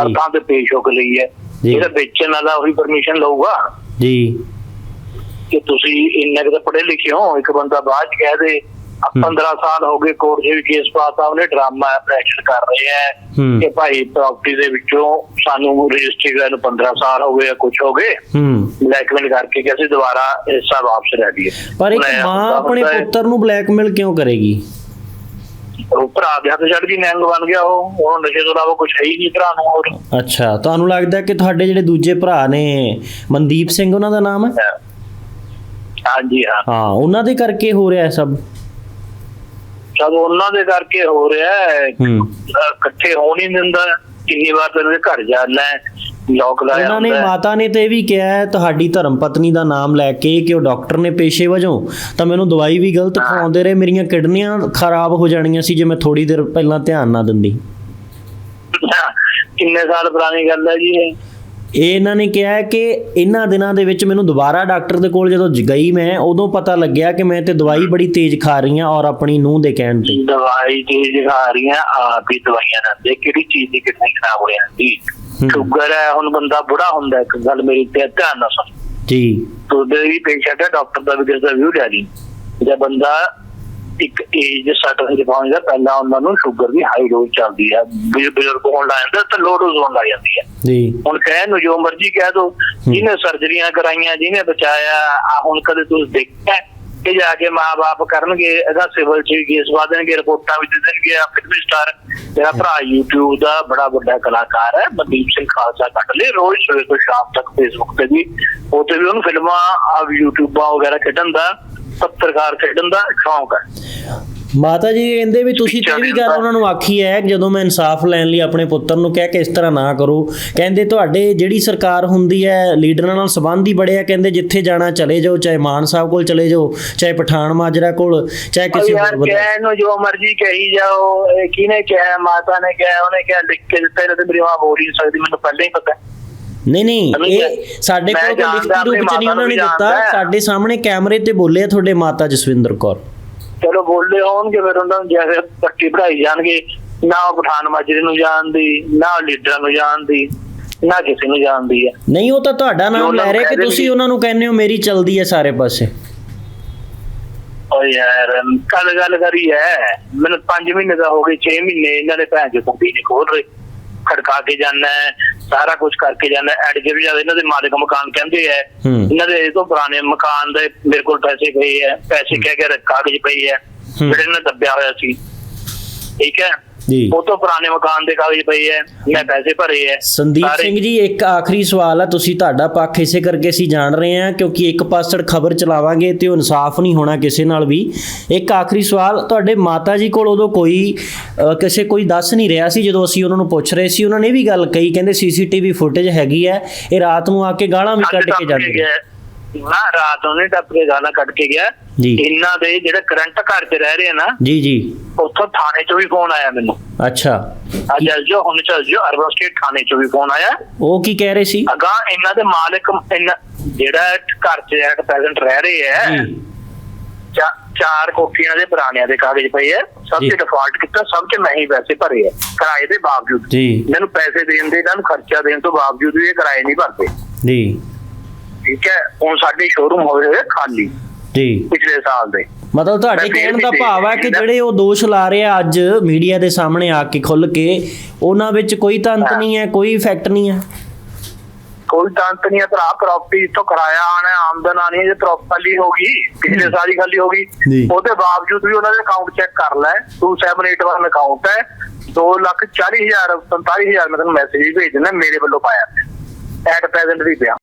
ਹਰ। ਥਾਂ ਤੇ ਪੇਸ਼ ਹੋ ਕੇ ਲਈ ਹੈ। ਜਿਹੜਾ ਵੇਚਣ ਵਾਲਾ ਉਹੀ ਪਰਮਿਸ਼ਨ ਲਊਗਾ ਜੀ ਕਿ ਤੁਸੀਂ ਇੰਨੇ ਕੁ ਤਾਂ ਪੜ੍ਹੇ ਲਿਖੇ ਹੋ ਇੱਕ ਬੰਦਾ ਬਾਅਦ ਚ ਕਹਿ ਦੇ। 15 ਸਾਲ ਹੋ ਗਏ ਕੋਰਟ ਦੇ ਵੀ ਕੇਸ ਪਾਤਾ ਉਹਨੇ ਡਰਾਮਾ ਪ੍ਰੈਸ਼ਰ ਕਰ ਰਹੇ ਹੈ। ਕਿ ਭਾਈ ਪ੍ਰਾਪਰਟੀ ਦੇ ਵਿੱਚੋਂ ਸਾਨੂੰ ਰਜਿਸਟਰੀ ਕਰਨ ਨੂੰ 15 ਸਾਲ ਹੋ ਗਏ ਕੁਝ ਹੋ ਗਏ। ਬਲੈਕਮੇਲ ਕਰਕੇ ਕਿ ਅਸੀਂ ਦੁਬਾਰਾ ਹਿੱਸਾ ਵਾਪਸ ਲੈ ਲਈਏ ਪਰ ਇੱਕ ਮਾਂ ਆਪਣੇ ਪੁੱਤਰ ਨੂੰ ਬਲੈਕਮੇਲ ਕਿਉਂ ਕਰੇਗੀ? ਉਹ ਭਰਾ ਦੇ ਹੱਥ ਛੱਡ ਗਈ ਨੈਂਗ ਬਣ ਗਿਆ ਉਹ। ਉਹ ਨਸ਼ੇ ਤੋਂ ਇਲਾਵਾ ਕੁਝ ਹੈ ਹੀ ਨਹੀਂ ਭਰਾ ਨੂੰ ਹੋਰ। ਅੱਛਾ ਤੁਹਾਨੂੰ ਲੱਗਦਾ ਕਿ ਤੁਹਾਡੇ ਜਿਹੜੇ ਦੂਜੇ ਭਰਾ ਨੇ ਮਨਦੀਪ ਸਿੰਘ ਉਹਨਾਂ ਦਾ ਨਾਮ ਹੈ? ਹਾਂਜੀ ਹਾਂ। ਹਾਂ ਉਹਨਾਂ ਦੇ ਕਰਕੇ ਹੋ ਰਿਹਾ ਹੈ ਸਭ? ਸਭ ਉਹਨਾਂ ਦੇ ਕਰਕੇ ਹੋ ਰਿਹਾ ਹੈ। ਇਕੱਠੇ ਹੋਣ ਹੀ ਨਹੀਂ ਦਿੰਦਾ। ਕਿੰਨੀ ਵਾਰ ਤੇਰੇ ਘਰ ਜਾਣਾ ਹੈ। ਲੋਕ ਲਾਇਆ ਉਹਨਾਂ ਨੇ। ਮਾਤਾ ਨੇ ਤੇ ਇਹ ਵੀ ਕਿਹਾ ਹੈ ਤੁਹਾਡੀ ਧਰਮ ਪਤਨੀ ਦਾ ਨਾਮ ਲੈ ਕੇ ਕਿ ਉਹ ਡਾਕਟਰ ਨੇ ਪੇਸ਼ੇ ਵਜੋਂ ਤਾਂ ਮੈਨੂੰ ਦਵਾਈ ਵੀ ਗਲਤ ਖਵਾਉਂਦੇ ਰਹੇ ਮੇਰੀਆਂ ਕਿਡਨੀਆਂ ਖਰਾਬ ਹੋ ਜਾਣੀਆਂ ਸੀ ਜੇ ਮੈਂ ਥੋੜੀ ਦੇਰ ਪਹਿਲਾਂ ਧਿਆਨ ਨਾ ਦਿੰਦੀ। ਕਿੰਨੇ ਸਾਲ ਪੁਰਾਣੀ ਗੱਲ ਹੈ ਜੀ ਇਹ ਇਹ ਇਹਨਾਂ ਨੇ ਕਿਹਾ ਹੈ ਕਿ ਇਹਨਾਂ ਦਿਨਾਂ ਦੇ ਵਿੱਚ ਮੈਨੂੰ ਦੁਬਾਰਾ ਡਾਕਟਰ ਦੇ ਕੋਲ ਜਦੋਂ ਗਈ ਮੈਂ ਉਦੋਂ ਪਤਾ ਲੱਗਿਆ ਕਿ ਮੈਂ ਤੇ ਦਵਾਈ ਬੜੀ ਤੇਜ਼ ਖਾ ਰਹੀ ਹਾਂ ਔਰ ਆਪਣੀ ਨੂੰਹ ਦੇ ਕਹਿਣ ਤੇ। ਦਵਾਈ ਤੇਜ਼ ਖਾ ਰਹੀਆਂ ਆਪ ਹੀ ਦਵਾਈਆਂ ਲੈਂਦੇ ਕਿਹੜੀ ਚੀਜ਼ ਦੀ ਕਿਡਨੀ ਖਰਾਬ ਹੋ ਜਾਂਦੀ? ਹੂੰ। ਸ਼ੂਗਰ ਹੈ ਹੁਣ ਬੰਦਾ ਬੁੜਾ ਹੁੰਦਾ ਹੈ, ਇੱਕ ਗੱਲ ਮੇਰੀ ਤੇ ਧਿਆਨ ਨਾਲ ਸੁਣ। ਜੀ। ਤੁਹਾਡੇ ਵੀ ਪੇਸ਼ੈਂਟ ਹੈ ਡਾਕਟਰ ਦਾ ਵੀ ਕਿਸੇ ਦਾ ਵਿਊ ਲੈ ਲਈ। ਜੇ ਬੰਦਾ ਇੱਕ ਏਜ ਸਰਟਨ ਤੇ ਪਹੁੰਚਦਾ ਪਹਿਲਾਂ ਉਹਨਾਂ ਨੂੰ ਸ਼ੂਗਰ ਦੀ ਹਾਈ ਡੋਜ਼ ਚੱਲਦੀ ਹੈ ਬਜ਼ੁਰਗ ਹੋਣ ਲੱਗ ਜਾਂਦਾ ਤਾਂ ਲੋ ਡੋਜ਼ ਹੋਣ ਲੱਗ ਜਾਂਦੀ ਹੈ ਜੀ। ਹੁਣ ਕਹਿ ਨੂੰ ਜੋ ਮਰਜ਼ੀ ਕਹਿ ਦੋ ਜਿਹਨੇ ਸਰਜਰੀਆਂ ਕਰਾਈਆਂ ਜਿਹਨੇ ਬਚਾਇਆ ਆ ਹੁਣ ਕਦੇ ਤੁਸੀਂ ਦੇਖਿਆ ਕਿ ਜਾ ਕੇ ਮਾਪੇ ਕਰਨਗੇ ਇਹਦਾ ਸਿਵਲ ਚ ਕੇਸ ਪਾ ਦੇਣਗੇ ਰਿਪੋਰਟਾਂ ਵੀ ਦੇ ਦੇਣਗੇ ਆ ਫਿਲਮ ਸਟਾਰ ਮੇਰਾ ਭਰਾ YouTube ਦਾ ਬੜਾ ਵੱਡਾ ਕਲਾਕਾਰ ਹੈ ਮਨਦੀਪ ਸਿੰਘ ਖਾਲਸਾ ਕੱਢ ਲੈ ਰੋਜ਼ ਸਵੇਰ ਤੋਂ ਸ਼ਾਮ ਤੱਕ ਫੇਸਬੁੱਕ ਤੇ ਵੀ ਉੱਥੇ ਵੀ ਉਹਨੂੰ ਫਿਲਮਾਂ ਆ YouTubeਾਂ ਵਗੈਰਾ ਖੇਡਣ ਦਾ ਪੱਤਰਕਾਰ ਖੇਡਣ ਦਾ ਸ਼ੌਂਕ ਹੈ। ਮਾਤਾ ਜੀ ਕਹਿੰਦੇ ਵੀ ਤੁਸੀਂ ਵੀ ਗੱਲ ਉਹਨਾਂ ਨੂੰ ਆਖੀ ਹੈ ਜਦੋਂ ਮੈਂ ਇਨਸਾਫ ਲੈਣ ਲਈ ਆਪਣੇ ਪੁੱਤਰ ਨੂੰ ਕਹਿ ਕੇ ਇਸ ਤਰ੍ਹਾਂ ਨਾ ਕਰੋ ਕਹਿੰਦੇ ਤੁਹਾਡੇ ਜਿਹੜੀ ਸਰਕਾਰ ਹੁੰਦੀ ਹੈ ਲੀਡਰਾਂ ਨਾਲ ਸੰਬੰਧ ਹੀ ਬੜੇ ਆ ਕਹਿੰਦੇ ਜਿੱਥੇ ਜਾਣਾ ਚਲੇ ਜਾਓ ਚਾਹੇ ਮਾਨ ਸਾਹਿਬ ਕੋਲ ਚਲੇ ਜਾਓ ਚਾਹੇ ਪਠਾਨ ਮਾਜਰਾ ਕੋਲ ਚਾਹੇ ਕਿਸੇ ਹੋਰ ਬੰਦੇ। ਕਹਿ ਨੂੰ ਜੋ ਮਰਜ਼ੀ ਕਹੀ ਜਾਓ ਇਹ ਕਿਹਨੇ ਕਿਹਾ ਮਾਤਾ ਨੇ ਕਿਹਾ ਉਹਨੇ ਕਿਹਾ ਲਿਖ ਕੇ ਦਿੱਤਾ ਤੇ ਮੇਰੀ ਮਾਂ ਬੋਲ ਹੀ ਨਹੀਂ ਸਕਦੀ ਮੈਨੂੰ ਪਹਿਲਾਂ ਹੀ ਪਤਾ। ਨਹੀਂ ਨਹੀਂ ਇਹ? ਸਾਡੇ ਕੋਲ ਕੋਈ ਲਿਖਤੀ ਰੂਪ ਚ ਨਹੀਂ ਉਹਨਾਂ ਨੇ ਦਿੱਤਾ। ਸਾਡੇ ਸਾਹਮਣੇ ਕੈਮਰੇ ਤੇ ਬੋਲੇ ਆ ਤੁਹਾਡੇ ਮਾਤਾ ਜਸਵਿੰਦਰ ਕੌਰ ਚਲੋ ਬੋਲਦੇ ਹੋਣਗੇ ਫਿਰ ਉਹਨਾਂ ਨੂੰ ਜਿਵੇਂ ਪੱਟੀ ਪੜਾਈ ਜਾਣਗੇ ਨਾ ਪਠਾਨ ਮਾਜਰੇ ਨੂੰ ਜਾਣਦੀ ਨਾ ਲੀਡਰਾਂ ਨੂੰ ਜਾਣਦੀ ਨਾ ਕਿਸੇ ਨੂੰ ਜਾਣਦੀ ਹੈ ਨਹੀਂ ਉਹ ਤਾਂ ਤੁਹਾਡਾ ਨਾਮ ਲੈ ਰਹੇ ਕਿ ਤੁਸੀਂ। ਉਹਨਾਂ ਨੂੰ ਕਹਿੰਦੇ ਹੋ ਮੇਰੀ ਚਲਦੀ ਹੈ ਸਾਰੇ ਪਾਸੇ ਓ ਯਾਰ ਕੱਲ ਗੱਲ ਕਰੀ ਹੈ ਮੈਨੂੰ 5 ਮਹੀਨੇ ਦਾ ਹੋ ਗਏ 6 ਮਹੀਨੇ ਇਹਨਾਂ ਨੇ ਭੈਣ ਚੋ ਕੁੰਡੀ ਨਹੀਂ ਖੋਲ ਰਹੇ ਖੜਕਾ ਕੇ ਹੈ ਸਾਰਾ ਕੁਝ ਕਰਕੇ ਜਾਂਦਾ ਐਡ ਜੇ ਵੀ ਜਦ ਇਹਨਾਂ ਦੇ ਮਾਲਕ ਮਕਾਨ ਕਹਿੰਦੇ ਐ। ਇਹਨਾਂ ਦੇ ਇਹ ਤੋਂ ਪੁਰਾਣੇ ਮਕਾਨ ਦੇ ਮੇਰੇ ਕੋਲ ਪੈਸੇ ਪਏ ਐ ਪੈਸੇ ਕਹਿ ਕੇ ਕਾਗਜ਼ ਪਏ ਐ ਹੂੰ। ਜਿਹੜੇ ਇਹਨਾਂ ਦੱਬਿਆ ਹੋਇਆ ਸੀ। ਠੀਕ ਹੈ? ਜੀ। ਉਹ ਤੋਂ ਪੁਰਾਣੇ ਮਕਾਨ ਦੇ ਕਾਗਜ਼ ਪਏ ਐ ਮੈਂ ਪੈਸੇ ਭਰੇ ਐ। ਸੰਦੀਪ ਸਿੰਘ ਜੀ ਇੱਕ ਆਖਰੀ ਸਵਾਲ ਆ ਤੁਸੀਂ ਤੁਹਾਡਾ ਪੱਖ ਇਸੇ ਕਰਕੇ ਅਸੀਂ ਜਾਣ ਰਹੇ ਹਾਂ ਕਿਉਂਕਿ ਇੱਕ ਪਾਸੜ ਖਬਰ ਚਲਾਵਾਂਗੇ ਤੇ ਉਹ ਇਨਸਾਫ ਨਹੀਂ ਹੋਣਾ ਕਿਸੇ ਨਾਲ ਵੀ। ਇੱਕ ਆਖਰੀ ਸਵਾਲ ਤੁਹਾਡੇ ਮਾਤਾ ਜੀ ਕੋਲ ਉਦੋਂ ਕੋਈ ਕਿਸੇ ਕੋਈ ਦੱਸ ਨਹੀਂ ਰਿਹਾ ਸੀ ਜਦੋਂ ਅਸੀਂ ਉਹਨਾਂ ਨੂੰ ਪੁੱਛ ਰਹੇ ਸੀ? ਉਹਨਾਂ ਨੇ ਵੀ ਗੱਲ ਕਹੀ ਕਹਿੰਦੇ ਸੀਸੀਟੀਵੀ ਫੁਟੇਜ ਹੈਗੀ ਹੈ ਇਹ ਰਾਤ ਨੂੰ ਆ ਕੇ ਗਾਲਾਂ ਵੀ ਕੱਢ ਕੇ ਜਾਂਦੇ ਨੇ। ਨਾ ਰਾਤ ਉਹਨੇ ਟੱਪ ਕੇ ਗਾਲਾਂ ਕੱਢ ਕੇ ਗਿਆ। ਜੀ। ਇਹਨਾਂ ਦੇ ਜਿਹੜੇ ਕਰੰਟ ਘਰ 'ਚ ਰਹਿ ਰਹੇ ਆ ਨਾ ਜੀ ਜੀ। ਉੱਥੋਂ ਥਾਣੇ 'ਚੋਂ ਵੀ ਫੋਨ ਆਇਆ ਮੈਨੂੰ। ਅੱਛਾ। ਆ ਚੱਲ ਜੋ ਹੁਣ ਚੱਲ ਜੋ ਅਰਬਨ ਸਟੇਟ ਥਾਣੇ 'ਚੋਂ ਵੀ ਫੋਨ ਆਇਆ। ਉਹ ਕੀ ਕਹਿ ਰਹੇ ਸੀ? ਅਗਾ ਇਹਨਾਂ ਦੇ ਮਾਲਕ ਇਹਨਾਂ ਜਿਹੜਾ ਘਰ 'ਚ ਐਟ ਪ੍ਰੈਜ਼ੈਂਟ ਰਹਿ ਰਹੇ ਜੀ। ਚਾ- ਚਾਰ ਕੋਠੀਆਂ ਦੇ ਪੁਰਾਣਿਆਂ ਦੇ ਕਾਗਜ਼ ਪਏ ਆ ਸਭ। ਤੇ ਡਿਫਾਲਟ ਕੀਤਾ ਸਭ 'ਚ ਮੈਂ ਹੀ ਪੈਸੇ ਭਰੇ ਆ ਕਿਰਾਏ ਦੇ ਬਾਵਜੂਦ। ਜੀ। ਮੈਨੂੰ ਪੈਸੇ ਦੇਣ ਦੇ ਇਹਨਾਂ ਨੂੰ ਖਰਚਾ ਦੇਣ ਤੋਂ ਬਾਵਜੂਦ ਵੀ ਇਹ ਕਿਰਾਏ ਨਹੀਂ ਭਰਦੇ। ਜੀ। ਠੀਕ ਹੈ ਹੁਣ ਸਾਡੀ ਸ਼ੋਰੂਮ ਹੋਏ ਹੋਏ ਖਾਲੀ ਜੀ ਪਿਛਲੇ ਸਾਲ ਦੇ ਮਤਲਬ ਤੁਹਾਡੇ ਕਹਿਣ ਦਾ ਭਾਵ ਹੈ ਕਿ। ਜਿਹੜੇ ਉਹ ਦੋਸ਼ ਲਾ ਰਹੇ ਆ ਅੱਜ ਮੀਡੀਆ ਦੇ ਸਾਹਮਣੇ ਆ ਕੇ ਖੁੱਲ ਕੇ ਉਹਨਾਂ ਵਿੱਚ ਕੋਈ ਤੰਤ। ਨਹੀਂ ਹੈ ਕੋਈ ਇਫੈਕਟ ਨਹੀਂ ਹੈ ਕੋਈ ਤੰਤ ਨਹੀਂ ਹੈ ਭਰਾ ਪ੍ਰਾਪਰਟੀ ਤੋਂ ਕਿਰਾਇਆ ਆਣਾ ਆਮਦਨ ਆਣੀ ਜੇ ਪ੍ਰਾਪਰਲੀ ਹੋ ਗਈ ਪਿਛਲੇ ਸਾਲ ਹੀ ਖਾਲੀ ਹੋ। ਗਈ ਉਹਦੇ ਬਾਵਜੂਦ ਵੀ ਉਹਨਾਂ ਦੇ ਅਕਾਊਂਟ ਚੈੱਕ ਕਰ ਲੈ 2781 ਅਕਾਊਂਟ ਹੈ 2 ਲੱਖ 40 ਹਜ਼ਾਰ 45000 ਮੈਂ ਤੁਹਾਨੂੰ ਮੈਸੇਜ ਭੇਜ ਦਿੰਦਾ ਮੇਰੇ ਵੱਲੋਂ ਪਾਇਆ ਐਟ ਪ੍ਰੈਜ਼ੈਂਟ ਵੀ ਪਿਆ